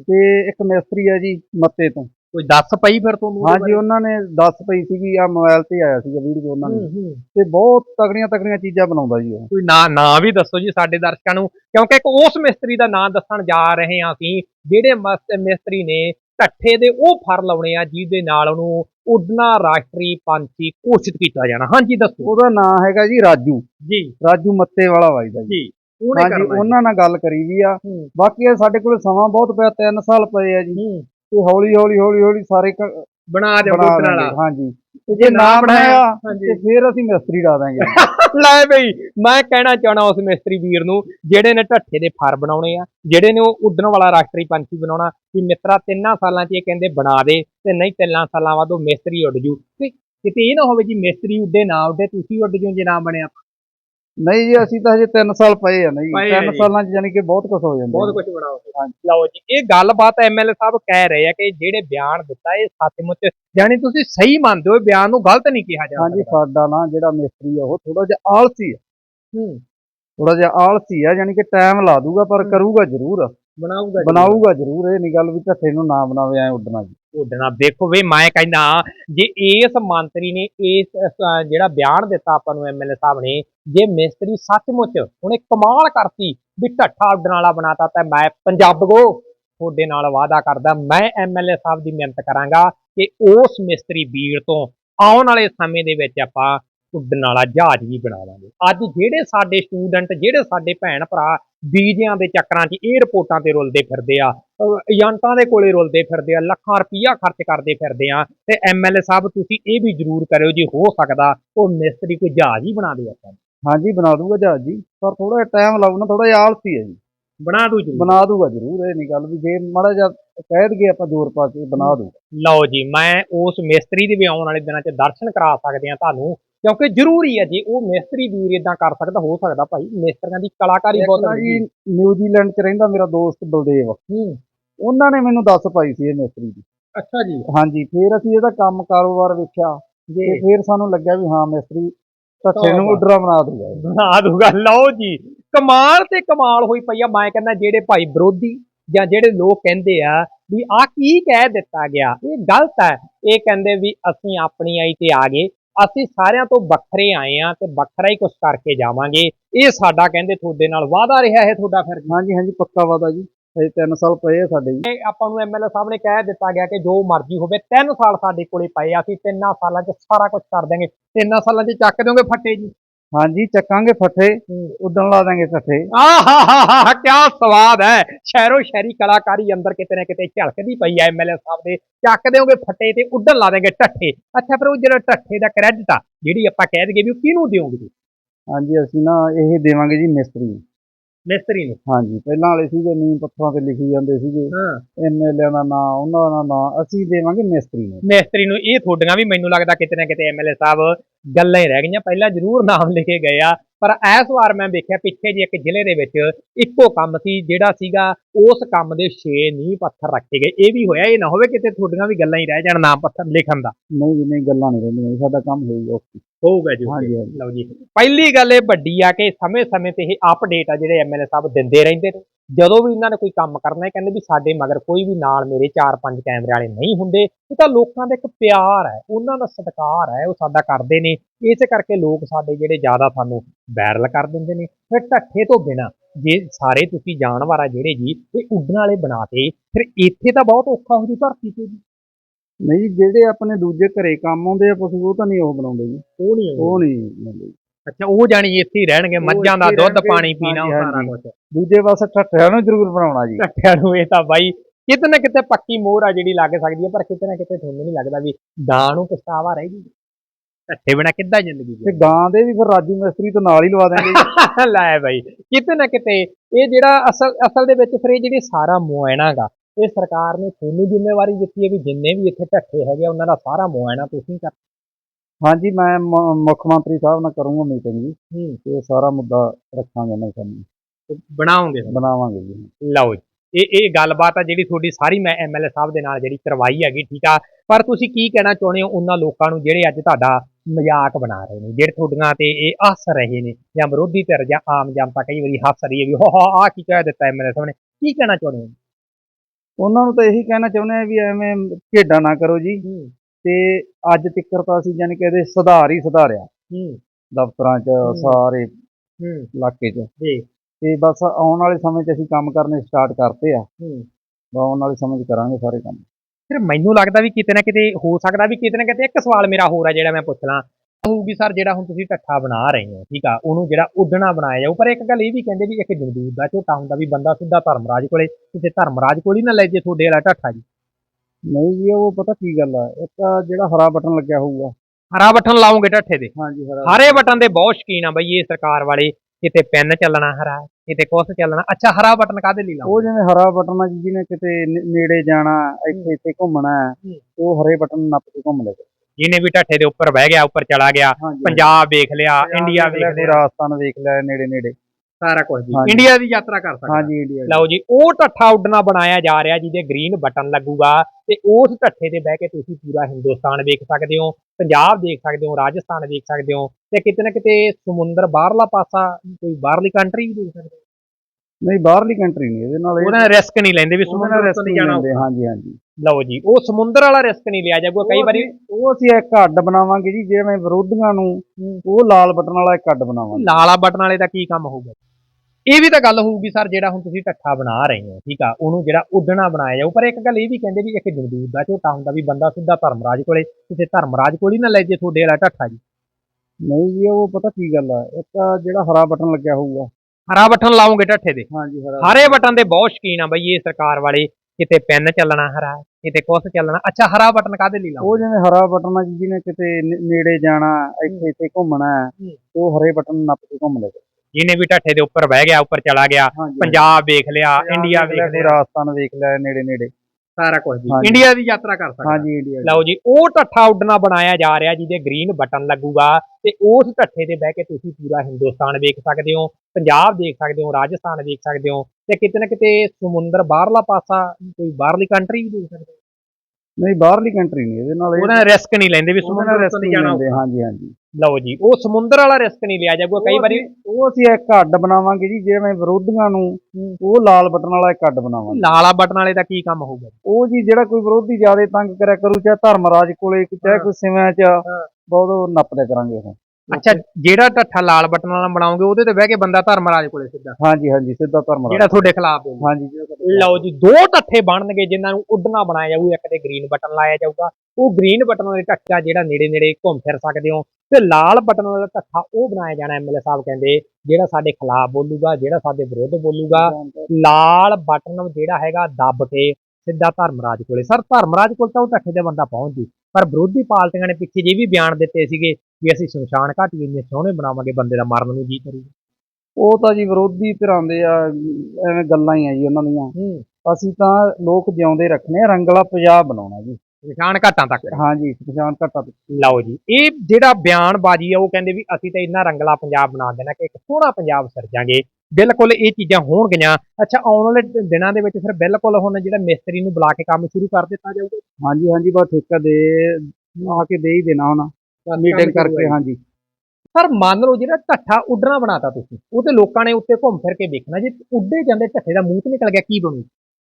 Speaker 2: ਤੇ ਇੱਕ ਮਿਸਤਰੀ ਹੈ ਜੀ ਮੱਤੇ ਤੋਂ।
Speaker 1: ਕੋਈ ਦੱਸ ਪਈ ਫਿਰ ਤੁਹਾਨੂੰ
Speaker 2: ਹਾਂਜੀ ਉਹਨਾਂ ਨੇ ਦੱਸ ਪਈ ਸੀਗੀ ਆ ਮੋਬਾਈਲ ਤੇ ਆਇਆ ਸੀਗਾ ਵੀਡੀਓ ਉਹਨਾਂ? ਨੇ। ਤੇ ਬਹੁਤ ਤਗੜੀਆਂ ਤਗੜੀਆਂ ਚੀਜ਼ਾਂ ਬਣਾਉਂਦਾ ਜੀ ਉਹ।
Speaker 1: ਕੋਈ ਨਾਂ ਨਾਂ ਵੀ ਦੱਸੋ ਜੀ ਸਾਡੇ ਦਰਸ਼ਕਾਂ ਨੂੰ ਕਿਉਂਕਿ ਇੱਕ ਉਸ ਮਿਸਤਰੀ ਦਾ ਨਾਂ ਦੱਸਣ ਜਾ ਰਹੇ ਹਾਂ ਅਸੀਂ ਜਿਹੜੇ ਮਸਤ ਮਿਸਤਰੀ ਨੇ ਢੱਠੇ ਦੇ ਉਹ ਫਰ ਲਾਉਣੇ ਆ ਜਿਹਦੇ ਨਾਲ ਉਹਨੂੰ ਉੱਡਣਾ ਰਾਸ਼ਟਰੀ ਪੰਛੀ ਘੋਸ਼ਿਤ ਕੀਤਾ ਜਾਣਾ। ਹਾਂਜੀ ਦੱਸੋ।
Speaker 2: ਉਹਦਾ ਨਾਮ ਹੈਗਾ ਜੀ ਰਾਜੂ।
Speaker 1: ਜੀ।
Speaker 2: ਰਾਜੂ ਮੱਤੇ ਵਾਲਾ ਵਾਜਦਾ ਜੀ। ਹਾਂਜੀ ਉਹਨਾਂ ਨਾਲ ਗੱਲ ਕਰੀ ਵੀ ਆ। ਬਾਕੀ ਸਾਡੇ ਕੋਲ ਸਮਾਂ ਬਹੁਤ ਪਿਆ 3 ਸਾਲ ਪਏ ਆ ਜੀ। ਤੇ ਹੌਲੀ ਹੌਲੀ ਹੌਲੀ ਹੌਲੀ ਸਾਰੇ ਕ-
Speaker 1: ਬਣਾ ਦੇ
Speaker 2: ਬਣਾ
Speaker 1: ਉੱਡਣ ਵਾਲਾ
Speaker 2: ਹਾਂਜੀ। ਤੇ ਜੇ ਨਾ ਬਣਾਇਆ ਤੇ
Speaker 1: ਹਾਂਜੀ।
Speaker 2: ਫਿਰ ਅਸੀਂ ਮਿਸਤਰੀ ਲਾ ਦਾਂਗੇ
Speaker 1: ਲੈ ਬਈ ਮੈਂ ਕਹਿਣਾ ਚਾਹਣਾ ਉਸ ਮਿਸਤਰੀ ਵੀਰ ਨੂੰ ਜਿਹੜੇ ਨੇ ਢੱਠੇ ਦੇ ਫਰ ਬਣਾਉਣੇ ਆ ਜਿਹੜੇ ਨੇ ਉਹ ਉੱਡਣ ਵਾਲਾ ਰਾਸ਼ਟਰੀ ਪੰਛੀ ਬਣਾਉਣਾ ਵੀ ਮਿੱਤਰਾ ਤਿੰਨਾਂ ਸਾਲਾਂ 'ਚ ਇਹ ਕਹਿੰਦੇ ਬਣਾ ਦੇ ਤੇ ਨਹੀਂ ਤਿੰਨਾਂ ਸਾਲਾਂ ਬਾਅਦ ਉਹ ਮਿਸਤਰੀ ਉੱਡ ਜੂ। ਤੇ ਕਿਤੇ ਇਹ ਨਾ ਹੋਵੇ ਜੀ ਮਿਸਤਰੀ ਉੱਡੇ ਨਾ ਉੱਡੇ ਤੁਸੀਂ ਉੱਡ ਜਾਓ ਜੇ ਨਾ ਬਣਿਆ।
Speaker 2: ਨਹੀਂ ਜੀ ਅਸੀਂ ਤਾਂ ਹਜੇ 3 ਸਾਲ ਪਏ ਆ ਨਹੀਂ
Speaker 1: ਪਏ ਆ
Speaker 2: 3
Speaker 1: ਜੀ।
Speaker 2: ਸਾਲਾਂ 'ਚ ਯਾਨੀ ਕਿ ਬਹੁਤ ਕੁਝ ਹੋ ਜਾਂਦਾ
Speaker 1: ਬਹੁਤ। ਕੁਝ ਬਣਾਓ ਲਓ ਜੀ ਇਹ ਗੱਲਬਾਤ ਐਮਐਲਏ ਸਾਹਿਬ ਕਹਿ ਰਹੇ ਆ ਕਿ ਜਿਹੜੇ ਬਿਆਨ ਦਿੱਤਾ ਇਹ ਸੱਚਮੁੱਚ ਜਾਨੀ ਤੁਸੀਂ ਸਹੀ ਮੰਨਦੇ ਹੋ ਇਹ ਬਿਆਨ ਨੂੰ ਗਲਤ ਨਹੀਂ ਕਿਹਾ ਜਾ
Speaker 2: ਹਾਂਜੀ
Speaker 1: ਸਕਦਾ
Speaker 2: ਸਾਡਾ ਨਾ ਜਿਹੜਾ ਮਿਸਤਰੀ ਆ ਉਹ ਥੋੜਾ ਜਿਹਾ ਆਲਸੀ ਆ
Speaker 1: ਹੂੰ
Speaker 2: ਥੋੜਾ ਜਿਹਾ ਆਲਸੀ ਆ ਯਾਨੀ ਕਿ ਟਾਈਮ ਲਾ ਦੂਗਾ ਪਰ
Speaker 1: ਹੂੰ।
Speaker 2: ਕਰੂਗਾ ਜ਼ਰੂਰ
Speaker 1: ਬਣਾਊਗਾ।
Speaker 2: ਬਣਾਊਗਾ ਜ਼ਰੂਰ ਇਹ ਨਹੀਂ ਗੱਲ ਵੀ ਢੱਠੇ ਨੂੰ ਨਾ ਬਣਾਵੇ ਐ ਉੱਡਣਾ ਜੀ
Speaker 1: ਉੱਡਣਾ ਦੇਖੋ ਵੀ ਮੈਂ ਕਹਿੰਦਾ ਜੇ ਇਸ ਮੰਤਰੀ ਨੇ ਇਸ ਜਿਹੜਾ ਬਿਆਨ ਦਿੱਤਾ ਆਪਾਂ ਨੂੰ ਐਮਐਲਏ ਸਾਹਿਬ ਨੇ, ਜੇ ਮਿਸਤਰੀ ਸੱਚਮੁੱਚ ਉਹਨੇ ਕਮਾਲ ਕਰਤੀ ਵੀ ਢੱਠਾ ਉੱਡਣ ਵਾਲਾ ਬਣਾਤਾ ਤਾਂ ਮੈਂ ਪੰਜਾਬਗੋ ਤੁਹਾਡੇ ਨਾਲ ਵਾਅਦਾ ਕਰਦਾ, ਮੈਂ ਐਮਐਲਏ ਸਾਹਿਬ ਦੀ ਮਿਹਨਤ ਕਰਾਂਗਾ ਕਿ ਉਸ ਮਿਸਤਰੀ ਵੀਰ ਤੋਂ ਆਉਣ ਵਾਲੇ ਸਮੇਂ ਦੇ ਵਿੱਚ ਆਪਾਂ ਉੱਡਣ ਵਾਲਾ ਜਹਾਜ਼ ਵੀ ਬਣਾਵਾਂਗੇ ਅੱਜ ਜਿਹੜੇ ਸਾਡੇ ਸਟੂਡੈਂਟ, ਜਿਹੜੇ ਸਾਡੇ ਭੈਣ ਭਰਾ ਵੀਜਿਆਂ ਦੇ ਚੱਕਰਾਂ 'ਚ 에ਅਰਪੋਰਟਾਂ ਤੇ ਰੁਲਦੇ ਫਿਰਦੇ ਆ ਏਜੰਟਾਂ ਦੇ ਕੋਲੇ ਰੁਲਦੇ ਫਿਰਦੇ ਆ ਲੱਖਾਂ ਰੁਪਈਆ ਖਰਚ ਕਰਦੇ ਫਿਰਦੇ ਆ ਤੇ ਐਮਐਲਏ ਸਾਹਿਬ ਤੁਸੀਂ ਇਹ ਵੀ ਜ਼ਰੂਰ ਕਰਿਓ ਜੇ ਹੋ ਸਕਦਾ ਉਹ ਮਿਸਤਰੀ ਕੋਈ ਜਹਾਜ਼ ਹੀ ਬਣਾ ਦੇ ਆਪਾਂ।
Speaker 2: ਹਾਂਜੀ ਬਣਾ ਦੂਗਾ ਜਹਾਜ਼ ਜੀ ਪਰ ਥੋੜਾ ਜਿਹਾ ਟਾਈਮ ਲਾਉਣਾ ਥੋੜਾ ਜਿਹਾ ਆਲਸੀ ਹੈ ਜੀ।
Speaker 1: ਬਣਾ ਦੂ ਜੀ
Speaker 2: ਬਣਾ ਦੂਗਾ ਜ਼ਰੂਰ ਇਹ ਨਹੀਂ ਗੱਲ ਵੀ ਜੇ ਮਾੜਾ ਜਿਹਾ ਕਹਿ ਦਈਏ ਆਪਾਂ ਜ਼ੋਰ ਪਾ ਕੇ ਬਣਾ ਦੂਗਾ
Speaker 1: ਲਓ ਜੀ ਮੈਂ ਉਸ ਮਿਸਤਰੀ ਦੇ ਵੀ ਆਉਣ ਵਾਲੇ ਦਿਨਾਂ 'ਚ ਦਰਸ਼ਨ ਕਰਾ ਸਕਦੇ ਆ ਤੁਹਾਨੂੰ ਕਿਉਂਕਿ ਜ਼ਰੂਰੀ ਹੈ ਜੀ ਉਹ ਮਿਸਤਰੀ ਵੀਰ ਇਦਾਂ ਕਰ ਸਕਦਾ ਹੋ ਸਕਦਾ ਭਾਈ ਮਿਸਤਰੀਆਂ ਦੀ ਕਲਾਕਾਰੀ ਬਹੁਤ ਹੈ
Speaker 2: ਜੀ ਨਿਊਜ਼ੀਲੈਂਡ 'ਚ ਰਹਿੰਦਾ ਮੇਰਾ ਦੋਸਤ ਬਲਦੇਵ। ਉਹਨਾਂ ਨੇ ਮੈਨੂੰ ਦੱਸ ਪਾਈ ਸੀ ਇਹ ਮਿਸਤਰੀ ਦੀ।
Speaker 1: ਅੱਛਾ ਜੀ।
Speaker 2: ਹਾਂਜੀ ਫਿਰ ਅਸੀਂ ਇਹਦਾ ਕੰਮ ਕਾਰੋਬਾਰ ਵੇਖਿਆ ਤੇ ਫਿਰ ਸਾਨੂੰ ਲੱਗਿਆ ਵੀ ਹਾਂ ਮਿਸਤਰੀ ਢੱਠੇ ਨੂੰ। ਉੱਡਰਾ ਬਣਾ ਦੂਗਾ।
Speaker 1: ਬਣਾ ਦੂਗਾ। ਲਓ ਜੀ ਕਮਾਲ ਤੇ ਕਮਾਲ ਹੋਈ ਪਈ ਆ। ਮੈਂ ਕਹਿੰਦਾ ਜਿਹੜੇ ਭਾਈ ਵਿਰੋਧੀ ਜਾਂ ਜਿਹੜੇ ਲੋਕ ਕਹਿੰਦੇ ਆ ਵੀ ਆ ਕੀ ਕਹਿ ਦਿੱਤਾ ਗਿਆ ਇਹ ਗਲਤ ਹੈ। ਇਹ ਕਹਿੰਦੇ ਵੀ ਅਸੀਂ ਆਪਣੀ ਆਈ ਤੇ ਆ ਗਏ। ਅਸੀਂ ਸਾਰਿਆਂ ਤੋਂ ਵੱਖਰੇ ਆਏ ਆ ਤੇ ਵੱਖਰਾ ਹੀ ਕੁਝ ਕਰਕੇ ਜਾਵਾਂਗੇ। ਇਹ ਸਾਡਾ ਕਹਿੰਦੇ ਤੁਹਾਡੇ ਨਾਲ ਵਾਅਦਾ ਰਿਹਾ ਹੈ ਤੁਹਾਡਾ ਫਿਰ?
Speaker 2: ਹਾਂਜੀ ਹਾਂਜੀ ਪੱਕਾ ਵਾਦਾ ਜੀ। ਇਹ 3 ਸਾਲ ਪਏ ਆ ਸਾਡੇ ਜੀ।
Speaker 1: ਆਪਾਂ ਨੂੰ ਐਮਐਲਏ ਸਾਹਿਬ ਨੇ ਕਹਿ ਦਿੱਤਾ ਗਿਆ ਕਿ ਜੋ ਮਰਜ਼ੀ ਹੋਵੇ 3 ਸਾਲ ਸਾਡੇ ਕੋਲੇ ਪਏ ਆ, ਅਸੀਂ ਤਿੰਨਾਂ ਸਾਲਾਂ 'ਚ ਸਾਰਾ ਕੁਝ ਕਰ ਦਿਆਂਗੇ। ਤਿੰਨਾਂ ਸਾਲਾਂ 'ਚ ਚੱਕ ਦਿਓਗੇ ਫੱਟੇ ਜੀ?
Speaker 2: ਹਾਂਜੀ ਚੱਕਾਂਗੇ ਫੱਟੇ ਉਦਣ ਲਾ ਦਾਂਗੇ ਠੱਠੇ
Speaker 1: ਆਹਾਹਾਹਾ ਕੀ ਸਵਾਦ ਹੈ। ਸ਼ਹਿਰੋ ਸ਼ਹਿਰੀ ਕਲਾਕਾਰੀ ਅੰਦਰ ਕਿਤੇ ਨਾ ਕਿਤੇ ਝਲਕਦੀ ਪਈ ਹੈ ਐਮਐਲਏ ਸਾਹਿਬ ਦੇ। ਚੱਕ ਦਿਓਗੇ ਫੱਟੇ ਤੇ ਉੱਡਣ ਲਾ ਦੇਂਗੇ ਠੱਠੇ ਅੱਛਾ ਫਿਰ ਉਹ ਜਿਹੜਾ ਠੱਠੇ ਦਾ ਕ੍ਰੈਡਿਟ ਆ ਜਿਹੜੀ ਆਪਾਂ ਕਹਿ ਦਈਏ ਵੀ ਉਹ ਕਿਹਨੂੰ ਦਿਓਗੇ?
Speaker 2: ਹਾਂਜੀ ਅਸੀਂ ਨਾ ਇਹ ਦੇਵਾਂਗੇ ਜੀ ਮਿਸਤਰੀ।
Speaker 1: ਮਿਸਤਰੀ ਨੂੰ?
Speaker 2: ਹਾਂਜੀ ਪਹਿਲਾਂ ਵਾਲੇ ਸੀਗੇ ਨੀਂਹ ਪੱਥਰਾਂ ਤੇ ਲਿਖੀ ਜਾਂਦੇ ਸੀਗੇ।
Speaker 1: ਹਾਂ।
Speaker 2: ਐਮਐਲਏ ਦਾ ਨਾਂ ਉਹਨਾਂ ਦਾ ਨਾਂ ਅਸੀਂ ਦੇਵਾਂਗੇ ਮਿਸਤਰੀ ਨੂੰ।
Speaker 1: ਮਿਸਤਰੀ ਨੂੰ ਇਹ ਤੁਹਾਡੀਆਂ ਵੀ ਮੈਨੂੰ ਲੱਗਦਾ ਕਿਤੇ ਨਾ ਕਿਤੇ ਐਮਐਲਏ ਸਾਹਿਬ ਗੱਲਾਂ ਹੀ ਰਹਿ ਗਈਆਂ। ਪਹਿਲਾਂ ਜ਼ਰੂਰ ਨਾਮ ਲਿਖੇ ਗਏ ਆ। ਪਰ ਇਸ ਵਾਰ ਮੈਂ ਵੇਖਿਆ ਪਿੱਛੇ ਜੀ ਇੱਕ ਜ਼ਿਲ੍ਹੇ ਦੇ ਵਿੱਚ ਇੱਕੋ ਕੰਮ ਸੀ ਜਿਹੜਾ ਸੀਗਾ ਉਸ ਕੰਮ ਦੇ 6 ਨੀਂਹ ਪੱਥਰ ਰੱਖੇ ਗਏ। ਇਹ ਵੀ ਹੋਇਆ ਇਹ ਨਾ ਹੋਵੇ ਕਿਤੇ ਤੁਹਾਡੀਆਂ ਵੀ ਗੱਲਾਂ ਹੀ ਰਹਿ ਜਾਣ ਨਾਮ ਪੱਥਰ ਲਿਖਣ ਦਾ।
Speaker 2: ਨਹੀਂ ਜੀ ਨਹੀਂ ਗੱਲਾਂ ਨਹੀਂ ਰਹਿੰਦੀਆਂ ਸਾਡਾ ਕੰਮ ਹੋਊਗਾ ਓਕੇ
Speaker 1: ਹੋਊਗਾ। ਜੀ ਲਓ ਜੀ ਪਹਿਲੀ ਗੱਲ ਇਹ ਵੱਡੀ ਆ ਕਿ ਸਮੇਂ-ਸਮੇਂ ਤੇ ਇਹ ਅਪਡੇਟ ਆ ਜਿਹੜੇ ਐਮਐਲਏ ਸਾਹਿਬ ਦਿੰਦੇ ਰਹਿੰਦੇ ਨੇ। ਜਦੋਂ ਵੀ ਇਹਨਾਂ ਨੇ ਕੋਈ ਕੰਮ ਕਰਨਾ ਹੈ ਕਹਿੰਦੇ ਵੀ ਸਾਡੇ ਮਗਰ ਕੋਈ ਵੀ ਨਾਲ ਮੇਰੇ 4-5 ਕੈਮਰੇ ਵਾਲੇ ਨਹੀਂ ਹੁੰਦੇ। ਇਹ ਤਾਂ ਲੋਕਾਂ ਦਾ ਇੱਕ ਪਿਆਰ ਹੈ ਉਹਨਾਂ ਦਾ ਸਤਿਕਾਰ ਹੈ ਉਹ ਸਾਡਾ ਕਰਦੇ ਨੇ। ਇਸੇ ਕਰਕੇ ਲੋਕ ਸਾਡੇ ਜਿਹੜੇ ਜ਼ਿਆਦਾ ਸਾਨੂੰ ਵਾਇਰਲ ਕਰ ਦਿੰਦੇ ਨੇ। ਫਿਰ ਢੱਠੇ ਤੋਂ ਬਿਨਾ ਜੇ ਸਾਰੇ ਤੁਸੀਂ ਜਾਨਵਰ ਆ ਜਿਹੜੇ ਜੀ ਇਹ ਉੱਡਣ ਵਾਲੇ ਬਣਾਤੇ ਫਿਰ ਇੱਥੇ ਤਾਂ ਬਹੁਤ ਔਖਾ ਹੋ ਜੂ ਧਰਤੀ ਤੇ ਜੀ।
Speaker 2: ਨਹੀਂ ਜਿਹੜੇ ਆਪਣੇ ਦੂਜੇ ਘਰੇ ਕੰਮ ਆਉਂਦੇ ਆ ਪਸ਼ੂ ਉਹ ਤਾਂ ਨਹੀਂ ਉਹ ਬਣਾਉਂਦੇ ਜੀ।
Speaker 1: ਉਹ ਨਹੀਂ
Speaker 2: ਉਹ ਨਹੀਂ ਬਣਾਉਂਦੇ।
Speaker 1: ਅੱਛਾ ਉਹ ਜਾਣੀ ਇੱਥੇ ਹੀ ਰਹਿਣਗੇ ਮੱਝਾਂ ਦਾ ਦੁੱਧ ਪਾਣੀ ਪੀਣਾ ਸਾਰਾ। ਕੁਝ
Speaker 2: ਦੂਜੇ ਪਾਸੇ ਠੱਠਿਆਂ ਨੂੰ ਜ਼ਰੂਰ ਬਣਾਉਣਾ ਜੀ।
Speaker 1: ਢੱਠਿਆਂ ਨੂੰ ਇਹ ਤਾਂ ਬਾਈ ਕਿਤੇ ਨਾ ਕਿਤੇ ਪੱਕੀ ਮੋਹਰ ਆ ਜਿਹੜੀ ਲੱਗ ਸਕਦੀ ਹੈ ਪਰ ਕਿਤੇ ਨਾ ਕਿਤੇ ਤੁਹਾਨੂੰ ਨਹੀਂ ਲੱਗਦਾ ਵੀ ਨੂੰ ਪਛਤਾਵਾ ਰਹਿ ਢੱਠੇ ਬਿਨਾ ਕਿੱਦਾਂ ਜ਼ਿੰਦਗੀ
Speaker 2: ਤੇ ਗਾਂ ਦੇ ਵੀ ਫਿਰ ਰਾਜੂ ਮਿਸਤਰੀ ਤੋਂ ਨਾਲ ਹੀ ਲਵਾ ਜੀ।
Speaker 1: ਜੀ ਲੈ ਬਾਈ ਕਿਤੇ ਨਾ ਕਿਤੇ ਇਹ ਜਿਹੜਾ ਅਸਲ ਅਸਲ ਦੇ ਵਿੱਚ ਫਿਰ ਇਹ ਜਿਹੜੀ ਸਾਰਾ ਮੁਆਇਨਾ ਗਾ ਇਹ ਸਰਕਾਰ ਨੇ ਤੁਹਾਨੂੰ ਜ਼ਿੰਮੇਵਾਰੀ ਦਿੱਤੀ ਹੈ ਵੀ ਜਿੰਨੇ ਵੀ ਇੱਥੇ ਢੱਠੇ ਹੈਗੇ ਆ, ਉਹਨਾਂ ਦਾ ਸਾਰਾ ਮੁਆਇਨਾ ਤੁਸੀਂ ਕਰ
Speaker 2: ਹਾਂਜੀ ਮੈਂ ਮ- ਮੁੱਖ ਮੰਤਰੀ ਸਾਹਿਬ ਨਾਲ ਕਰੂੰਗਾ ਮੀਟਿੰਗ ਜੀ।
Speaker 1: ਹੂੰ।
Speaker 2: ਤੇ ਸਾਰਾ ਮੁੱਦਾ ਰੱਖਾਂਗੇ ਨਾ ਸਾਹਮਣੇ।
Speaker 1: ਬਣਾਉਂਗੇ
Speaker 2: ਬਣਾਵਾਂਗੇ ਜੀ।
Speaker 1: ਲਓ ਜੀ ਇਹ ਇਹ ਗੱਲਬਾਤ ਆ ਜਿਹੜੀ ਤੁਹਾਡੀ ਸਾਰੀ ਮੈਂ ਐਮਐਲਏ ਸਾਹਿਬ ਦੇ ਨਾਲ ਜਿਹੜੀ ਕਰਵਾਈ ਹੈਗੀ ਠੀਕ ਆ? ਪਰ ਤੁਸੀਂ ਕੀ ਕਹਿਣਾ ਚਾਹੁੰਦੇ ਹੋ ਉਹਨਾਂ ਲੋਕਾਂ ਨੂੰ ਜਿਹੜੇ ਅੱਜ ਤੁਹਾਡਾ ਮਜ਼ਾਕ ਬਣਾ ਰਹੇ ਨੇ ਜਿਹੜੇ ਤੁਹਾਡੀਆਂ ਤੇ ਇਹ ਹੱਸ ਰਹੇ ਨੇ ਜਾਂ ਵਿਰੋਧੀ ਧਿਰ ਜਾਂ ਆਮ ਜਨਤਾ ਕਈ ਵਾਰੀ ਹੱਸ ਰਹੀ ਹੈ ਵੀ ਹੋ ਹੋ ਆ ਕੀ ਕਹਿ ਦਿੱਤਾ ਐਮਐਲਏ ਸਾਹਿਬ ਨੇ ਕੀ ਕਹਿਣਾ ਚਾਹੁੰਦੇ ਹੋ?
Speaker 2: ਉਹਨਾਂ ਨੂੰ ਤਾਂ ਇਹੀ ਕਹਿਣਾ ਚਾਹੁੰਦੇ ਆ ਵੀ ਐਵੇਂ ਖੇਡਾਂ ਨਾ ਕਰੋ ਜੀ।
Speaker 1: ਹੂੰ।
Speaker 2: ਤੇ ਅੱਜ ਤੱਕ ਤਾਂ ਅਸੀਂ ਜਾਨੀ ਕਿ ਇਹਦੇ ਸੁਧਾਰ ਹੀ ਸੁਧਾਰਿਆ।
Speaker 1: ਹੂੰ।
Speaker 2: ਦਫ਼ਤਰਾਂ 'ਚ ਸਾਰੇ
Speaker 1: ਹੂੰ।
Speaker 2: ਇਲਾਕੇ 'ਚ।
Speaker 1: ਜੀ।
Speaker 2: ਤੇ ਬਸ ਆਉਣ ਵਾਲੇ ਸਮੇਂ 'ਚ ਅਸੀਂ ਕੰਮ ਕਰਨੇ ਸਟਾਰਟ ਕਰਤੇ ਆ।
Speaker 1: ਹੂੰ।
Speaker 2: ਆਉਣ ਵਾਲੇ ਸਮੇਂ 'ਚ ਕਰਾਂਗੇ ਸਾਰੇ ਕੰਮ।
Speaker 1: ਫਿਰ ਮੈਨੂੰ ਲੱਗਦਾ ਵੀ ਕਿਤੇ ਨਾ ਕਿਤੇ ਹੋ ਸਕਦਾ ਵੀ ਕਿਤੇ ਨਾ ਕਿਤੇ ਇੱਕ ਸਵਾਲ ਮੇਰਾ ਹੋਰ ਆ ਜਿਹੜਾ ਮੈਂ ਪੁੱਛ ਲਾਂ। ਹੋਊਗੀ ਸਰ ਜਿਹੜਾ ਹੁਣ ਤੁਸੀਂ ਢੱਠਾ ਬਣਾ ਰਹੇ ਹੋ ਠੀਕ ਆ ਉਹਨੂੰ ਜਿਹੜਾ ਉੱਡਣਾ ਬਣਾਇਆ ਜਾਊ। ਪਰ ਇੱਕ ਗੱਲ ਇਹ ਵੀ ਕਹਿੰਦੇ ਵੀ ਇੱਕ ਜਮਦੂਤ ਦਾ ਝੋਟਾ ਹੁੰਦਾ ਵੀ ਬੰਦਾ ਸਿੱਧਾ ਧਰਮਰਾਜ ਕੋਲੇ ਕਿਸੇ ਧਰਮਰਾਜ ਕੋਲ ਹੀ ਨਾ ਲੈ ਜੇ ਤੁਹਾਡੇ ਵਾਲਾ ਢੱਠਾ ਜੀ।
Speaker 2: ਨਹੀਂ ਜੀ ਉਹ ਪਤਾ ਕੀ ਗੱਲ ਆ ਇੱਕ ਜਿਹੜਾ ਹਰਾ ਬਟਨ ਲੱਗਿਆ ਹੋਊਗਾ।
Speaker 1: ਹਰਾ ਬਟਨ ਲਾਉਂਗੇ ਢੱਠੇ ਦੇ
Speaker 2: ਹਾਂਜੀ ਹਰਾ
Speaker 1: ਹਰੇ ਬਟਨ ਦੇ ਬਹੁਤ ਸ਼ੌਕੀਨ ਆ ਬਈ ਇਹ ਸਰਕਾਰ ਵਾਲੇ। ਕਿਤੇ ਪੈਨ ਚੱਲਣਾ ਹਰਾ ਕਿਤੇ ਕੁਛ ਚੱਲਣਾ। ਅੱਛਾ ਹਰਾ ਬਟਨ ਕਾਦੇ ਲਈ ਲਾਉਂਗੇ
Speaker 2: ਉਹ ਜਿਵੇਂ ਹਰਾ ਬਟਨ ਆ ਜੀ ਜਿਹਨੇ ਕਿਤੇ ਨੇ- ਨੇੜੇ ਜਾਣਾ ਇੱਥੇ ਇੱਥੇ ਘੁੰਮਣਾ ਹੈ। ਉਹ ਹਰੇ ਬਟਨ ਨੱਪ ਕੇ ਘੁੰਮ ਲਵੇ।
Speaker 1: ਜਿਹਨੇ ਵੀ ਢੱਠੇ ਦੇ ਉੱਪਰ ਬਹਿ ਗਿਆ ਉੱਪਰ ਚਲਾ ਗਿਆ
Speaker 2: ਹਾਂਜੀ
Speaker 1: ਪੰਜਾਬ ਵੇਖ ਲਿਆ ਇੰਡੀਆ ਵੇਖ ਲਿਆ
Speaker 2: ਰਾਜਸਥਾਨ ਵੇਖ ਲਿਆ ਨੇੜੇ ਨੇੜੇ
Speaker 1: ਸਾਰਾ ਕੁਝ ਜੀ।
Speaker 2: ਹਾਂਜੀ।
Speaker 1: ਇੰਡੀਆ ਦੀ ਯਾਤਰਾ ਕਰ ਸਕਦਾ।
Speaker 2: ਹਾਂਜੀ ਇੰਡੀਆ
Speaker 1: ਲਓ ਜੀ ਉਹ ਢੱਠਾ ਉੱਡਣਾ ਬਣਾਇਆ ਜਾ ਰਿਹਾ ਜਿਹਦੇ ਗ੍ਰੀਨ ਬਟਨ ਲੱਗੂਗਾ ਤੇ ਉਸ ਢੱਠੇ ਤੇ ਬਹਿ ਕੇ ਤੁਸੀਂ ਪੂਰਾ ਹਿੰਦੁਸਤਾਨ ਵੇਖ ਸਕਦੇ ਹੋ ਪੰਜਾਬ ਦੇਖ ਸਕਦੇ ਹੋ ਰਾਜਸਥਾਨ ਵੇਖ ਸਕਦੇ ਹੋ ਤੇ ਕਿਤੇ ਨਾ ਕਿਤੇ ਸਮੁੰਦਰ ਬਾਹਰਲਾ ਪਾਸਾ ਕੋਈ ਬਾਹਰਲੀ ਕੰਟਰੀ ਵੀ ਦੇਖ ਸਕਦੇ ਹੋ।
Speaker 2: ਨਹੀਂ ਬਾਹਰਲੀ ਕੰਟਰੀ ਨਹੀਂ ਇਹਦੇ ਨਾਲ ਇਹ-
Speaker 1: ਉਹਦਾ ਰਿਸਕ ਨਹੀਂ ਲੈਂਦੇ ਵੀ ਸਮੁੰਦਰ
Speaker 2: ਰਿਸਕ
Speaker 1: ਤੋਂ
Speaker 2: ਨਹੀਂ
Speaker 1: ਜਾਣਾ
Speaker 2: ਲੈਂਦੇ ਹਾਂਜੀ ਹਾਂਜੀ।
Speaker 1: ਲਓ ਜੀ ਉਹ ਸਮੁੰਦਰ ਵਾਲਾ ਰਿਸਕ ਨਹੀਂ ਲਿਆ ਜਾਊਗਾ ਕਈ ਵਾਰੀ
Speaker 2: ਉਹ ਅਸੀਂ ਇੱਕ ਅੱਡ ਬਣਾਵਾਂਗੇ ਜੀ ਜਿਵੇਂ ਵਿਰੋਧੀਆਂ ਨੂੰ ਉਹ ਲਾਲ ਬਟਨ ਵਾਲਾ ਇੱਕ ਅੱਡ ਬਣਾਵਾਂਗੇ।
Speaker 1: ਲਾਲਾ ਬਟਨ ਵਾਲੇ ਦਾ ਕੀ ਕੰਮ ਹੋਊਗਾ? ਇਹ ਵੀ ਤਾਂ ਗੱਲ ਹੋਊਗੀ ਸਰ ਜਿਹੜਾ ਹੁਣ ਤੁਸੀਂ ਢੱਠਾ ਬਣਾ ਰਹੇ ਹੋ ਠੀਕ ਆ ਉਹਨੂੰ ਜਿਹੜਾ ਉੱਡਣਾ ਬਣਾਇਆ ਜਾਊ ਪਰ ਇੱਕ ਗੱਲ ਇਹ ਵੀ ਕਹਿੰਦੇ ਵੀ ਇੱਕ ਜਮਦੂਤ ਦਾ ਝੋਟਾ ਹੁੰਦਾ ਵੀ ਬੰਦਾ ਸਿੱਧਾ ਧਰਮਰਾਜ ਕੋਲੇ ਕਿਸੇ ਧਰਮਰਾਜ ਕੋਲ ਹੀ ਨਾ ਲੈ ਜੇ ਤੁਹਾਡੇ ਵਾਲਾ ਢੱਠਾ ਜੀ।
Speaker 2: ਨਹੀਂ ਜੀ ਉਹ ਪਤਾ ਕੀ ਗੱਲ ਆ ਇੱਕ ਜਿਹੜਾ ਹਰਾ ਬਟਨ ਲੱਗਿਆ ਹੋਊਗਾ।
Speaker 1: ਹਰਾ ਬਟਨ ਲਾਉਂਗੇ ਢੱਠੇ ਦੇ।
Speaker 2: ਹਾਂਜੀ ਹਰਾ
Speaker 1: ਹਰੇ ਬਟਨ। ਦੇ ਬਹੁਤ ਸ਼ੌਕੀਨ ਆ ਬਈ ਇਹ ਸਰਕਾਰ ਵਾਲੇ ਕਿਤੇ ਪੈਨ ਚੱਲਣਾ ਹਰਾ ਕਿਤੇ ਕੁਛ ਚੱਲਣਾ। ਅੱਛਾ ਹਰਾ ਬਟਨ ਕਾਦੇ ਲਈ ਲਾਉਂਗੇ
Speaker 2: ਉਹ ਜਿਵੇਂ ਹਰਾ ਬਟਨ ਆ ਜੀ ਜਿਹਨੇ ਕਿਤੇ ਨੇੜੇ ਜਾਣਾ ਇੱਥੇ ਇੱਥੇ ਘੁੰਮਣਾ। ਉਹ ਹਰੇ ਬਟਨ ਨੱਪ ਕੇ ਘੁੰਮ ਲਵੇ
Speaker 1: ਜਿਹਨੇ ਵੀ ਢੱਠੇ ਦੇ ਉੱਪਰ ਬਹਿ ਗਿਆ ਉੱਪਰ ਚਲਾ ਗਿਆ
Speaker 2: ਹਾਂਜੀ
Speaker 1: ਪੰਜਾਬ ਵੇਖ ਲਿਆ ਇੰਡੀਆ ਵੇਖ ਲਿਆ
Speaker 2: ਰਾਜਸਥਾਨ ਵੇਖ ਲਿਆ ਨੇੜੇ ਨੇੜੇ।
Speaker 1: ਸਾਰਾ ਕੁਝ ਜੀ।
Speaker 2: ਹਾਂਜੀ।
Speaker 1: ਇੰਡੀਆ ਦੀ ਯਾਤਰਾ ਕਰ ਸਕਦਾ
Speaker 2: ਹਾਂਜੀ ਇੰਡੀਆ
Speaker 1: ਲਓ ਜੀ ਉਹ ਢੱਠਾ ਉੱਡਣਾ ਬਣਾਇਆ ਜਾ ਰਿਹਾ ਜਿਹਦੇ ਗ੍ਰੀਨ ਬਟਨ ਲੱਗੂਗਾ ਤੇ ਉਸ ਢੱਠੇ ਤੇ ਬਹਿ ਕੇ ਤੁਸੀਂ ਪੂਰਾ ਹਿੰਦੁਸਤਾਨ ਵੇਖ ਸਕਦੇ ਹੋ ਪੰਜਾਬ ਦੇਖ ਸਕਦੇ ਹੋ ਰਾਜਸਥਾਨ ਵੇਖ ਸਕਦੇ ਹੋ ਤੇ ਕਿਤੇ ਨਾ ਕਿਤੇ ਸਮੁੰਦਰ ਬਾਹਰਲਾ ਪਾਸਾ ਕੋਈ ਬਾਹਰਲੀ ਕੰਟਰੀ ਵੀ ਦੇਖ ਸਕਦੇ ਹੋ।
Speaker 2: ਨਹੀਂ ਬਾਹਰਲੀ ਕੰਟਰੀ ਨਹੀਂ ਇਹਦੇ ਨਾਲ ਇਹ-
Speaker 1: ਉਹਦਾ ਰਿਸਕ ਨਹੀਂ ਲੈਂਦੇ ਵੀ
Speaker 2: ਉਹਦੇ ਨਾਲ
Speaker 1: ਸਮੁੰਦਰ
Speaker 2: ਰਿਸਕ
Speaker 1: ਤੋਂ
Speaker 2: ਨਹੀਂ
Speaker 1: ਨਹੀਂ ਜਾਣਾ
Speaker 2: ਲੈਂਦੇ ਹਾਂਜੀ ਹਾਂਜੀ।
Speaker 1: ਲਓ ਜੀ ਉਹ ਸਮੁੰਦਰ ਵਾਲਾ ਰਿਸਕ ਨਹੀਂ ਲਿਆ ਜਾਊਗਾ ਕਈ ਵਾਰੀ।
Speaker 2: ਉਹ ਅਸੀਂ ਇੱਕ ਅੱਡ ਬਣਾਵਾਂਗੇ ਜੀ ਜਿਵੇਂ ਵਿਰੋਧੀਆਂ ਨੂੰ ਉਹ ਲਾਲ ਬਟਨ ਵਾਲਾ ਇੱਕ ਅੱਡ ਬਣਾਵਾਂਗੇ।
Speaker 1: ਲਾਲਾ ਬਟਨ ਵਾਲੇ ਦਾ ਕੀ ਕੰਮ ਹੋਊਗਾ?
Speaker 2: ਉਹ ਜੀ ਜਿਹੜਾ ਕੋਈ ਵਿਰੋਧੀ ਜ਼ਿਆਦਾ ਤੰਗ ਕਰਿਆ ਕਰੂ ਚਾਹੇ ਧਰਮਰਾਜ ਕੋਲੇ ਚਾਹੇ। ਕੋਈ ਸਿਵਿਆਂ ਚ। ਬਹੁਤ ਨੱਪਦੇ ਕਰਾਂਗੇ ਉਹ।
Speaker 1: ਅੱਛਾ ਜਿਹੜਾ ਢੱਠਾ ਲਾਲ ਬਟਨ ਵਾਲਾ ਬਣਾਓਗੇ ਉਹਦੇ ਤੇ ਬਹਿ ਕੇ ਬੰਦਾ ਧਰਮਰਾਜ ਕੋਲੇ ਸਿੱਧਾ।
Speaker 2: ਹਾਂਜੀ ਹਾਂਜੀ ਸਿੱਧਾ ਧਰਮਰਾਜ।
Speaker 1: ਜਿਹੜਾ ਤੁਹਾਡੇ ਖਿਲਾਫ
Speaker 2: ਹਾਂਜੀ
Speaker 1: ਲਓ ਜੀ ਦੋ ਢੱਠੇ ਬਣਨਗੇ ਜਿਨ੍ਹਾਂ ਨੂੰ ਉੱਡਣਾ ਬਣਾਇਆ ਜਾਊ ਇੱਕ ਤੇ ਗ੍ਰੀਨ ਬਟਨ ਲਾਇਆ ਜਾਊਗਾ। ਉਹ ਗ੍ਰੀਨ ਬਟਨ ਵਾਲੇ ਢੱਠਾ ਜਿਹੜਾ ਨੇੜੇ ਨੇੜੇ ਘੁੰਮ ਫਿਰ ਸਕਦੇ ਹੋ। ਤੇ ਲਾਲ ਬਟਨ ਵਾਲਾ ਢੱਠਾ ਉਹ ਬਣਾਇਆ ਜਾਣਾ ਐਮਐਲਏ ਸਾਹਿਬ ਕਹਿੰਦੇ ਜਿਹੜਾ ਸਾਡੇ ਖਿਲਾਫ ਬੋਲੂਗਾ ਜਿਹੜਾ ਸਾਡੇ ਵਿਰੁੱਧ ਬੋਲੂਗਾ ਲਾਲ ਬਟਨ ਜਿਹੜਾ ਹੈਗਾ ਦੱਬ ਕੇ ਸਿੱਧਾ ਧਰਮਰਾਜ ਕੋਲੇ। ਸਰ ਧਰਮਰਾਜ ਕੋਲ ਤਾਂ ਉਹ ਢੱਠੇ ਤੇ ਬੰਦਾ ਪਹੁੰਚ ਜੂ ਪਰ ਵਿਰੋਧੀ ਪਾਰਟੀਆਂ ਨੇ ਪਿੱਛੇ ਜੇ ਵੀ ਬਿਆਨ ਦਿੱਤੇ ਸੀਗੇ ਵੀ ਅਸੀਂ ਸ਼ਮਸ਼ਾਨ ਘਾਟੀ ਇੰਨੇ ਸੋਹਣੇ ਬਣਾਵਾਂਗੇ ਬੰਦੇ ਦਾ ਮਰਨ ਨੂੰ ਜੀ ਕਰੂਗਾ
Speaker 2: ਉਹ ਤਾਂ ਜੀ ਵਿਰੋਧੀ ਧਿਰਾਂ ਦੇ ਆ ਐਵੇਂ ਗੱਲਾਂ ਹੀ ਆ ਜੀ ਉਹਨਾਂ ਦੀਆਂ। ਅਸੀਂ ਤਾਂ ਲੋਕ ਜਿਉਂਦੇ ਰੱਖਣੇ ਆ ਰੰਗਲਾ ਪੰਜਾਬ ਬਣਾਉਣਾ ਜੀ।
Speaker 1: ਸ਼ਮਸ਼ਾਨ ਘਾਟਾਂ ਤੱਕ।
Speaker 2: ਹਾਂਜੀ ਪਛਾਣ ਘਟਾ
Speaker 1: ਲਓ ਜੀ ਇਹ ਜਿਹੜਾ ਬਿਆਨਬਾਜ਼ੀ ਆ ਉਹ ਕਹਿੰਦੇ ਵੀ ਅਸੀਂ ਤਾਂ ਇੰਨਾ ਰੰਗਲਾ ਪੰਜਾਬ ਬਣਾ ਦੇਣਾ ਕਿ ਇੱਕ ਸੋਹਣਾ ਪੰਜਾਬ ਸਿਰਜਾਂਗੇ ਬਿਲਕੁਲ ਇਹ ਚੀਜ਼ਾਂ ਹੋਣਗੀਆਂ। ਅੱਛਾ ਆਉਣ ਵਾਲੇ ਦਿ- ਦਿਨਾਂ ਦੇ ਵਿੱਚ ਫਿਰ ਬਿਲਕੁਲ ਹੁਣ ਜਿਹੜਾ ਮਿਸਤਰੀ ਨੂੰ ਬੁਲਾ ਕੇ ਕੰਮ ਸ਼ੁਰੂ ਕਰ ਦਿੱਤਾ ਜਾਊਗਾ।
Speaker 2: ਹਾਂਜੀ ਹਾਂਜੀ ਬਸ ਠੇਕਾ ਦੇ ਆ ਕੇ ਦੇ ਹੀ ਦੇਣਾ ਹੁਣ। ਮੀਟਿੰਗ ਕਰਕੇ ਹਾਂਜੀ।
Speaker 1: ਸਰ ਮੰਨ ਲਓ ਜਿਹੜਾ ਢੱਠਾ ਉੱਡਣਾ ਬਣਾਤਾ ਤੁਸੀਂ ਉਹ ਤੇ ਲੋਕਾਂ ਨੇ ਉੱਤੇ ਘੁੰਮ ਫਿਰ ਕੇ ਦੇਖਣਾ ਜੇ ਉੱਡੇ ਜਾਂਦੇ ਢੱਠੇ ਦਾ ਮੂੰਹ ਤੇ ਨਿਕਲ ਗਿਆ ਕੀ ਬਣੂ?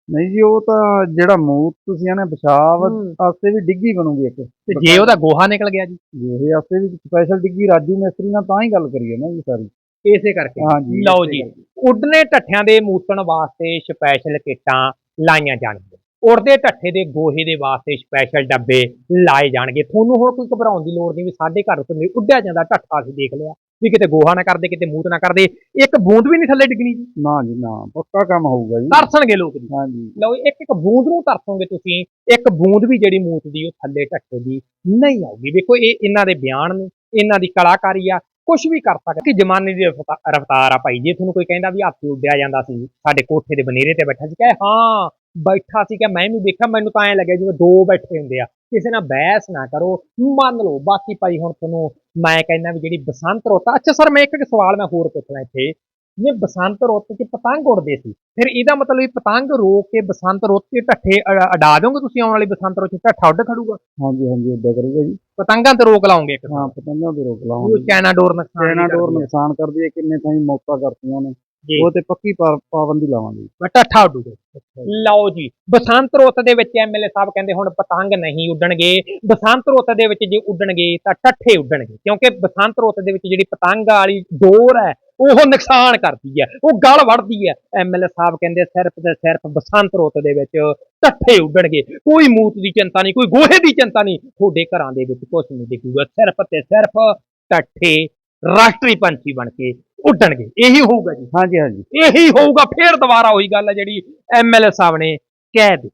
Speaker 2: ਨਹੀਂ ਜੀ ਉਹ ਤਾਂ ਜਿਹੜਾ ਮੂੰਹ ਤੁਸੀਂ ਨੇ ਪਿਸ਼ਾਬ ਵਾਸਤੇ ਵੀ ਡਿੱਗੀ ਬਣੂਗੀ ਇੱਕ।
Speaker 1: ਤੇ ਜੇ ਉਹਦਾ ਗੋਹਾ ਨਿਕਲ ਗਿਆ ਜੀ?
Speaker 2: ਇਹ ਵਾਸਤੇ ਵੀ ਸਪੈਸ਼ਲ ਡਿੱਗੀ ਰਾਜੂ ਮਿਸਤਰੀ ਨਾਲ ਤਾਂ ਹੀ ਗੱਲ ਕਰੀਏ ਨਾ ਜੀ ਸਾਰੀ।
Speaker 1: ਇਸੇ ਕਰਕੇ।
Speaker 2: ਹਾਂਜੀ
Speaker 1: ਲਓ ਜੀ। ਉੱਡਣੇ ਢੱਠਿਆਂ ਦੇ ਮੂਤਣ ਵਾਸਤੇ ਸਪੈਸ਼ਲ ਕਿੱਟਾਂ ਲਾਈਆਂ ਜਾਣਗੀਆਂ। ਉੜਦੇ ਢੱਠੇ ਦੇ ਗੋਹੇ ਦੇ ਵਾਸਤੇ ਸਪੈਸ਼ਲ ਡੱਬੇ ਲਾਏ ਜਾਣਗੇ। ਤੁਹਾਨੂੰ ਹੁਣ ਕੋਈ ਘਬਰਾਉਣ ਦੀ ਲੋੜ ਨਹੀਂ ਵੀ ਸਾਡੇ ਘਰ ਤੋਂ ਨਹੀਂ ਉੱਡਿਆ ਜਾਂਦਾ ਢੱਠਾ ਅਸੀਂ ਦੇਖ ਲਿਆ। ਵੀ ਕਿਤੇ ਗੋਹਾ ਨਾ ਕਰਦੇ ਕਿਤੇ ਮੂਤ ਨਾ ਕਰਦੇ। ਇੱਕ ਬੂੰਦ ਵੀ ਨਹੀਂ ਥੱਲੇ ਡਿੱਗਣੀ ਜੀ।
Speaker 2: ਨਾ ਜੀ ਨਾ। ਪੱਕਾ ਕੰਮ ਹੋਊਗਾ ਜੀ।
Speaker 1: ਤਰਸਣਗੇ ਲੋਕ ਜੀ।
Speaker 2: ਹਾਂਜੀ
Speaker 1: ਲਓ ਇੱਕ ਇੱਕ ਬੂੰਦ ਨੂੰ ਤਰਸੋਗੇ ਤੁਸੀਂ ਇੱਕ ਬੂੰਦ ਵੀ ਜਿਹੜੀ ਮੂਤ ਦੀ ਉਹ ਥੱਲੇ ਢੱਠੇ ਦੀ ਨਹੀਂ ਆਊਗੀ। ਵੇਖੋ ਇਹ ਇਹਨਾਂ ਦੇ ਬਿਆਨ ਨੇ ਇਹਨਾਂ ਦੀ ਕਲਾਕਾਰੀ ਆ। ਕੁਝ ਵੀ ਕਰ ਸਕਦੇ। ਕਿ ਜਮਾਨੇ ਦੀ ਰਫਤਾ- ਰਫਤਾਰ ਆ ਭਾਈ ਜੇ ਤੁਹਾਨੂੰ ਕੋਈ ਕਹਿੰਦਾ ਵੀ ਹੱਥ ਉੱਡਿਆ ਜਾਂਦਾ ਸੀ। ਸਾਡੇ ਕੋਠੇ ਦੇ ਬਨੇਰੇ ਤੇ ਬੈਠਾ ਸੀ। ਕਹੇ ਹਾਂ ਬੈਠਾ ਸੀ ਕਿ ਮੈਂ ਵੀ ਵੇਖਿਆ ਮੈਨੂੰ ਤਾਂ ਐ ਲੱਗਿਆ ਜਿਵੇਂ ਦੋ ਬੈਠੇ ਹੁੰਦੇ ਆ। ਕਿਸੇ ਨਾਲ ਬਹਿਸ ਨਾ ਕਰੋ ਮੰਨ ਲਓ ਬਾਕੀ ਭਾਈ ਹੁਣ ਤੁਹਾਨੂੰ ਮੈਂ ਕਹਿੰਦਾ ਵੀ ਜਿਹੜੀ ਬਸੰਤ ਰੁੱਤ ਅੱਛਾ ਸਰ ਮੈਂ ਇੱਕ ਸਵਾਲ ਮੈਂ ਹੋਰ ਪੁੱਛਣਾ ਇੱਥੇ। ਜਿਵੇਂ ਬਸੰਤ ਰੁੱਤ 'ਚ ਪਤੰਗ ਉੱਡਦੇ ਸੀ ਫਿਰ ਇਹਦਾ ਮਤਲਬ ਵੀ ਪਤੰਗ ਰੋਕ ਕੇ ਬਸੰਤ ਰੁੱਤ 'ਚ ਢੱਠੇ ਅਡਾ ਦੋਗੇ ਤੁਸੀਂ ਆਉਣ ਵਾਲੀ ਬਸੰਤ ਰੁੱਤ 'ਚ? ਢੱਠਾ ਉੱਡ ਖੜੂਗਾ।
Speaker 2: ਹਾਂਜੀ ਹਾਂਜੀ ਏਦਾਂ ਕਰੂਗਾ ਜੀ।
Speaker 1: ਪਤੰਗਾਂ ਤੇ ਰੋਕ ਲਾਉਂਗੇ ਇੱਕ
Speaker 2: ਹਾਂ ਪਤੰਗਾਂ ਦੇ ਰੋਕ ਲਾਉਂਗੇ।
Speaker 1: ਚਾਈਨਾ ਡੋਰ ਨੁਕਸਾਨ
Speaker 2: ਚਾਈਨਾ
Speaker 1: ਨਹੀਂ
Speaker 2: ਡੋਰ
Speaker 1: ਕਰਦੀ ਹੈ।
Speaker 2: ਨੁਕਸਾਨ ਕਰਦੀ ਹੈ ਕਿੰਨੇ ਥਾਈਂ ਮੌਕਾ ਕਰਤੀਆਂ ਨੇ
Speaker 1: ਜੀ।
Speaker 2: ਉਹ ਤੇ ਪੱਕੀ ਪਾ- ਪਾਬੰਦੀ ਲਾਵਾਂਗੇ।
Speaker 1: ਮੈਂ ਢੱਠਾ ਉੱਡੂਗਾ। ਲਓ ਜੀ ਬਸੰਤ ਰੁੱਤ ਦੇ ਵਿੱਚ ਐਮਐਲਏ ਸਾਹਿਬ ਕਹਿੰਦੇ ਹੁਣ ਪਤੰਗ ਨਹੀਂ ਉੱਡਣਗੇ। ਬਸੰਤ ਰੁੱਤ ਦੇ ਵਿੱਚ ਜੇ ਉੱਡਣਗੇ ਤਾਂ ਢੱਠੇ ਉੱਡਣਗੇ। ਕਿਉਂਕਿ ਬਸੰਤ ਰੁੱਤ ਦੇ ਵਿੱਚ ਜਿਹੜੀ ਪਤੰਗ ਵਾਲੀ ਡੋਰ ਹੈ ਉਹ ਨੁਕਸਾਨ ਕਰਦੀ ਹੈ। ਉਹ ਗਲ ਵੜਦੀ ਹੈ। ਐਮਐਲਏ ਸਾਹਿਬ ਕਹਿੰਦੇ ਸਿਰਫ ਤੇ ਸਿਰਫ ਬਸੰਤ ਰੁੱਤ ਦੇ ਵਿੱਚ ਢੱਠੇ ਉੱਡਣਗੇ। ਕੋਈ ਮੂਤ ਦੀ ਚਿੰਤਾ ਨਹੀਂ ਕੋਈ ਗੋਹੇ ਦੀ ਚਿੰਤਾ ਨਹੀਂ। ਤੁਹਾਡੇ ਘਰਾਂ ਦੇ ਵਿੱਚ ਕੁਝ ਨਹੀਂ ਦਿਖੂਗਾ। ਸਿਰਫ ਤੇ ਸਿਰਫ ਢੱਠੇ ਰਾਸ਼ਟਰੀ ਪੰਛੀ ਬਣ ਕੇ ਉੱਡਣਗੇ। ਇਹੀ ਹੋਊਗਾ ਜੀ।
Speaker 2: ਹਾਂਜੀ ਹਾਂਜੀ।
Speaker 1: ਇਹੀ ਹੋਊਗਾ ਫੇਰ ਦੁਬਾਰਾ ਉਹੀ ਗੱਲ ਹੈ ਜਿਹੜੀ ਐਮਐਲਏ ਸਾਹਿਬ ਨੇ ਕਹਿ ਦਿੱਤੀ।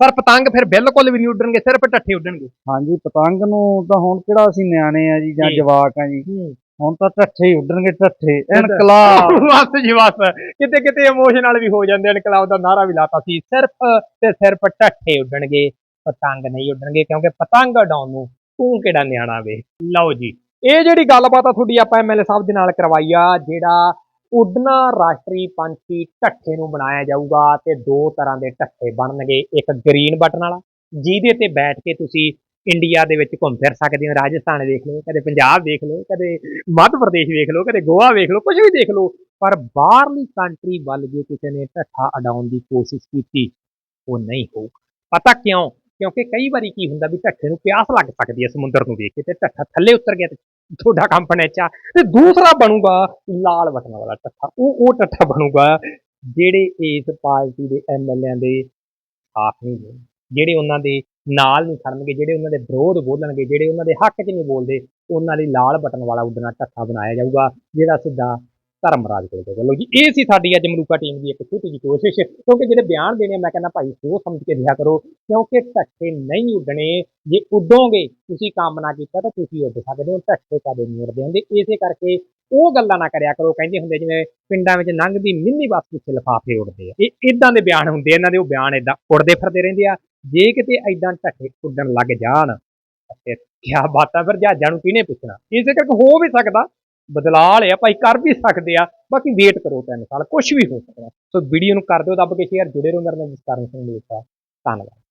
Speaker 1: ਸਰ ਪਤੰਗ ਫਿਰ ਬਿਲਕੁਲ ਵੀ ਨਹੀਂ ਉੱਡਣਗੇ ਸਿਰਫ ਢੱਠੇ ਉੱਡਣਗੇ।
Speaker 2: ਹਾਂਜੀ ਪਤੰਗ ਨੂੰ ਤਾਂ ਹੁਣ ਕਿਹੜਾ ਅਸੀਂ ਨਿਆਣੇ ਆ ਜੀ ਜਾਂ। ਜਵਾਕ ਆ ਜੀ। ਹੁਣ ਤਾਂ ਢੱਠੇ ਹੀ ਉੱਡਣਗੇ ਢੱਠੇ ਇਨਕਲਾਬ।
Speaker 1: ਬਸ ਜੀ ਬਸ। ਕਿਤੇ ਕਿਤੇ ਇਮੋਸ਼ਨਲ ਵੀ ਹੋ ਜਾਂਦੇ ਇਨਕਲਾਬ ਦਾ ਨਾਰਾ ਵੀ ਲਾਤਾ ਸੀ। ਸਿਰਫ ਤੇ ਸਿਰਫ ਢੱਠੇ ਉੱਡਣਗੇ ਪਤੰਗ ਨਹੀਂ ਉੱਡਣਗੇ ਕਿਉਂਕਿ ਪਤੰਗ ਉਡਾਉਣ ਨੂੰ ਤੂੰ ਕਿਹੜਾ ਨਿਆਣਾ ਵੇ? ਲਓ ਜੀ। ਇਹ ਜਿਹੜੀ ਗੱਲਬਾਤ ਆ ਤੁਹਾਡੀ ਆਪਾਂ ਐਮਐਲਏ ਸਾਹਿਬ ਦੇ ਨਾਲ ਕਰਵਾਈ ਆ, ਜਿਹੜਾ ਉਡਨਾ ਰਾਸ਼ਟਰੀ ਪੰਛੀ ਢੱਠੇ ਨੂੰ ਬਣਾਇਆ ਜਾਊਗਾ ਤੇ ਦੋ ਤਰ੍ਹਾਂ ਦੇ ਢੱਠੇ ਬਣਨਗੇ, ਇੱਕ ਗ੍ਰੀਨ ਬਟਨ ਵਾਲਾ, ਜਿਹਦੇ ਤੇ ਬੈਠ ਕੇ ਤੁਸੀਂ ਇੰਡੀਆ ਦੇ ਵਿੱਚ ਘੁੰਮ ਫਿਰ ਸਕਦੇ ਹੋ, ਰਾਜਸਥਾਨ ਦੇਖ ਲਓ, ਕਦੇ ਪੰਜਾਬ ਦੇਖ ਲਓ, ਕਦੇ ਮੱਧ ਪ੍ਰਦੇਸ਼ ਵੇਖ ਲਓ, ਕਦੇ ਗੋਆ ਵੇਖ ਲਓ ਕੁਝ ਵੀ ਦੇਖ ਲਓ, ਪਰ ਬਾਹਰਲੀ ਕੰਟਰੀ ਵੱਲ ਜੇ ਕਿਸੇ ਨੇ ਢੱਠਾ ਅਡਾਉਣ ਦੀ ਕੋਸ਼ਿਸ਼ ਕੀਤੀ, ਉਹ ਨਹੀਂ ਹੋਊ। ਪਤਾ ਕਿਉਂ? ਕਿਉਂਕਿ ਕਈ ਵਾਰੀ ਕੀ ਹੁੰਦਾ ਵੀ ਢੱਠੇ ਨੂੰ ਪਿਆਸ ਲੱਗ ਸਕਦੀ ਹੈ ਸਮੁੰਦਰ ਨੂੰ ਵੇਖ ਕੇ ਤੇ ਢੱਠਾ ਥੱਲੇ ਉਤਰ ਗਿਆ ਤੇ ਤੁਹਾਡਾ ਕੰਮ ਪਣੇਚਾ ਤੇ ਦੂਸਰਾ ਬਣੂਗਾ ਲਾਲ ਬਟਨ ਵਾਲਾ ਢੱਠਾ। ਉਹ ਉਹ ਢੱਠਾ ਬਣੂਗਾ ਜਿਹੜੇ ਇਸ ਪਾਰਟੀ ਦੇ ਐਮਐਲਏ ਦੇ ਸਾਥ ਨਹੀਂ ਨੇ ਜਿਹੜੇ ਉਹਨਾਂ ਦੇ ਨਾਲ ਨਹੀਂ ਖੜਨਗੇ, ਜਿਹੜੇ ਉਹਨਾਂ ਦੇ ਵਿਰੋਧ ਬੋਲਣਗੇ, ਜਿਹੜੇ ਉਹਨਾਂ ਦੇ ਹੱਕ 'ਚ ਨਹੀਂ ਬੋਲਦੇ, ਉਹਨਾਂ ਲਈ ਲਾਲ ਬਟਨ ਵਾਲਾ ਉੱਡਣਾ ਢੱਠਾ ਬਣਾਇਆ ਜਾਊਗਾ, ਜਿਹੜਾ ਸਿੱਧਾ ਧਰਮਰਾਜ ਕੋਲ ਦੇ ਵੱਲੋਂ ਜੀ ਇਹ ਸੀ ਸਾਡੀ ਅੱਜ ਮਲੂਕਾ ਟੀਮ ਦੀ ਇੱਕ ਛੋਟੀ ਜਿਹੀ ਕੋਸ਼ਿਸ਼ ਕਿਉਂਕਿ ਜਿਹੜੇ ਬਿਆਨ ਦੇਣੇ ਆ, ਮੈਂ ਕਹਿੰਦਾ ਭਾਈ ਸੋਚ ਸਮਝ ਕੇ ਦਿਆ ਕਰੋ ਕਿਉਂਕਿ ਢੱਠੇ ਨਹੀਂ ਉੱਡਣੇ। ਜੇ ਉੱਡੋਗੇ ਤੁਸੀਂ ਕੰਮ ਨਾ ਕੀਤਾ ਤਾਂ ਤੁਸੀਂ ਉੱਡ ਸਕਦੇ ਹੋ ਢੱਠੇ ਕਦੇ ਨਹੀਂ ਉੱਡਦੇ ਹੁੰਦੇ। ਇਸੇ ਕਰਕੇ ਉਹ ਗੱਲਾਂ ਨਾ ਕਰਿਆ ਕਰੋ ਕਹਿੰਦੇ ਹੁੰਦੇ ਜਿਵੇਂ ਪਿੰਡਾਂ ਵਿੱਚ ਲੰਘਦੀ ਮਿੰਨੀ ਬੱਸ ਪਿੱਛੇ ਲਿਫਾਫੇ ਉੱਡਦੇ ਆ। ਇਹ ਇਦਾਂ ਦੇ ਬਿਆਨ ਹੁੰਦੇ ਇਹਨਾਂ ਦੇ ਉਹ ਬਿਆਨ ਇਦਾਂ ਉੱਡਦੇ ਫਿਰਦੇ ਰਹਿੰਦੇ ਆ। ਜੇ ਕਿਤੇ ਐਦਾਂ ਢੱਠੇ ਉੱਡਣ ਲੱਗ ਜਾਣ ਤਾਂ ਫਿਰ ਕੀ ਬਾਤ ਆ ਫਿਰ ਜਹਾਜ਼ਾਂ ਨੂੰ ਕਿਹਨੇ ਪੁੱਛਣਾ? ਇਸੇ ਕਰਕੇ ਹੋ ਵੀ ਸਕਦਾ ਬਦਲਾਅ ਲਿਆ, ਭਾਈ ਕਰ ਵੀ ਸਕਦੇ ਆ, ਬਾਕੀ ਵੇਟ ਕਰੋ ਤਿੰਨ ਸਾਲ ਕੁਝ ਵੀ ਹੋ ਸਕਦਾ। ਸੋ ਵੀਡੀਓ ਨੂੰ ਕਰ ਦਿਓ, ਦੱਬ ਕੇ ਸ਼ੇਅਰ ਜੁੜੇ ਰਹੋ ਮੇਰੇ ਨਾਲ ਜਿਸ ਕਾਰਨ ਸਿੰਘ ਧੰਨਵਾਦ।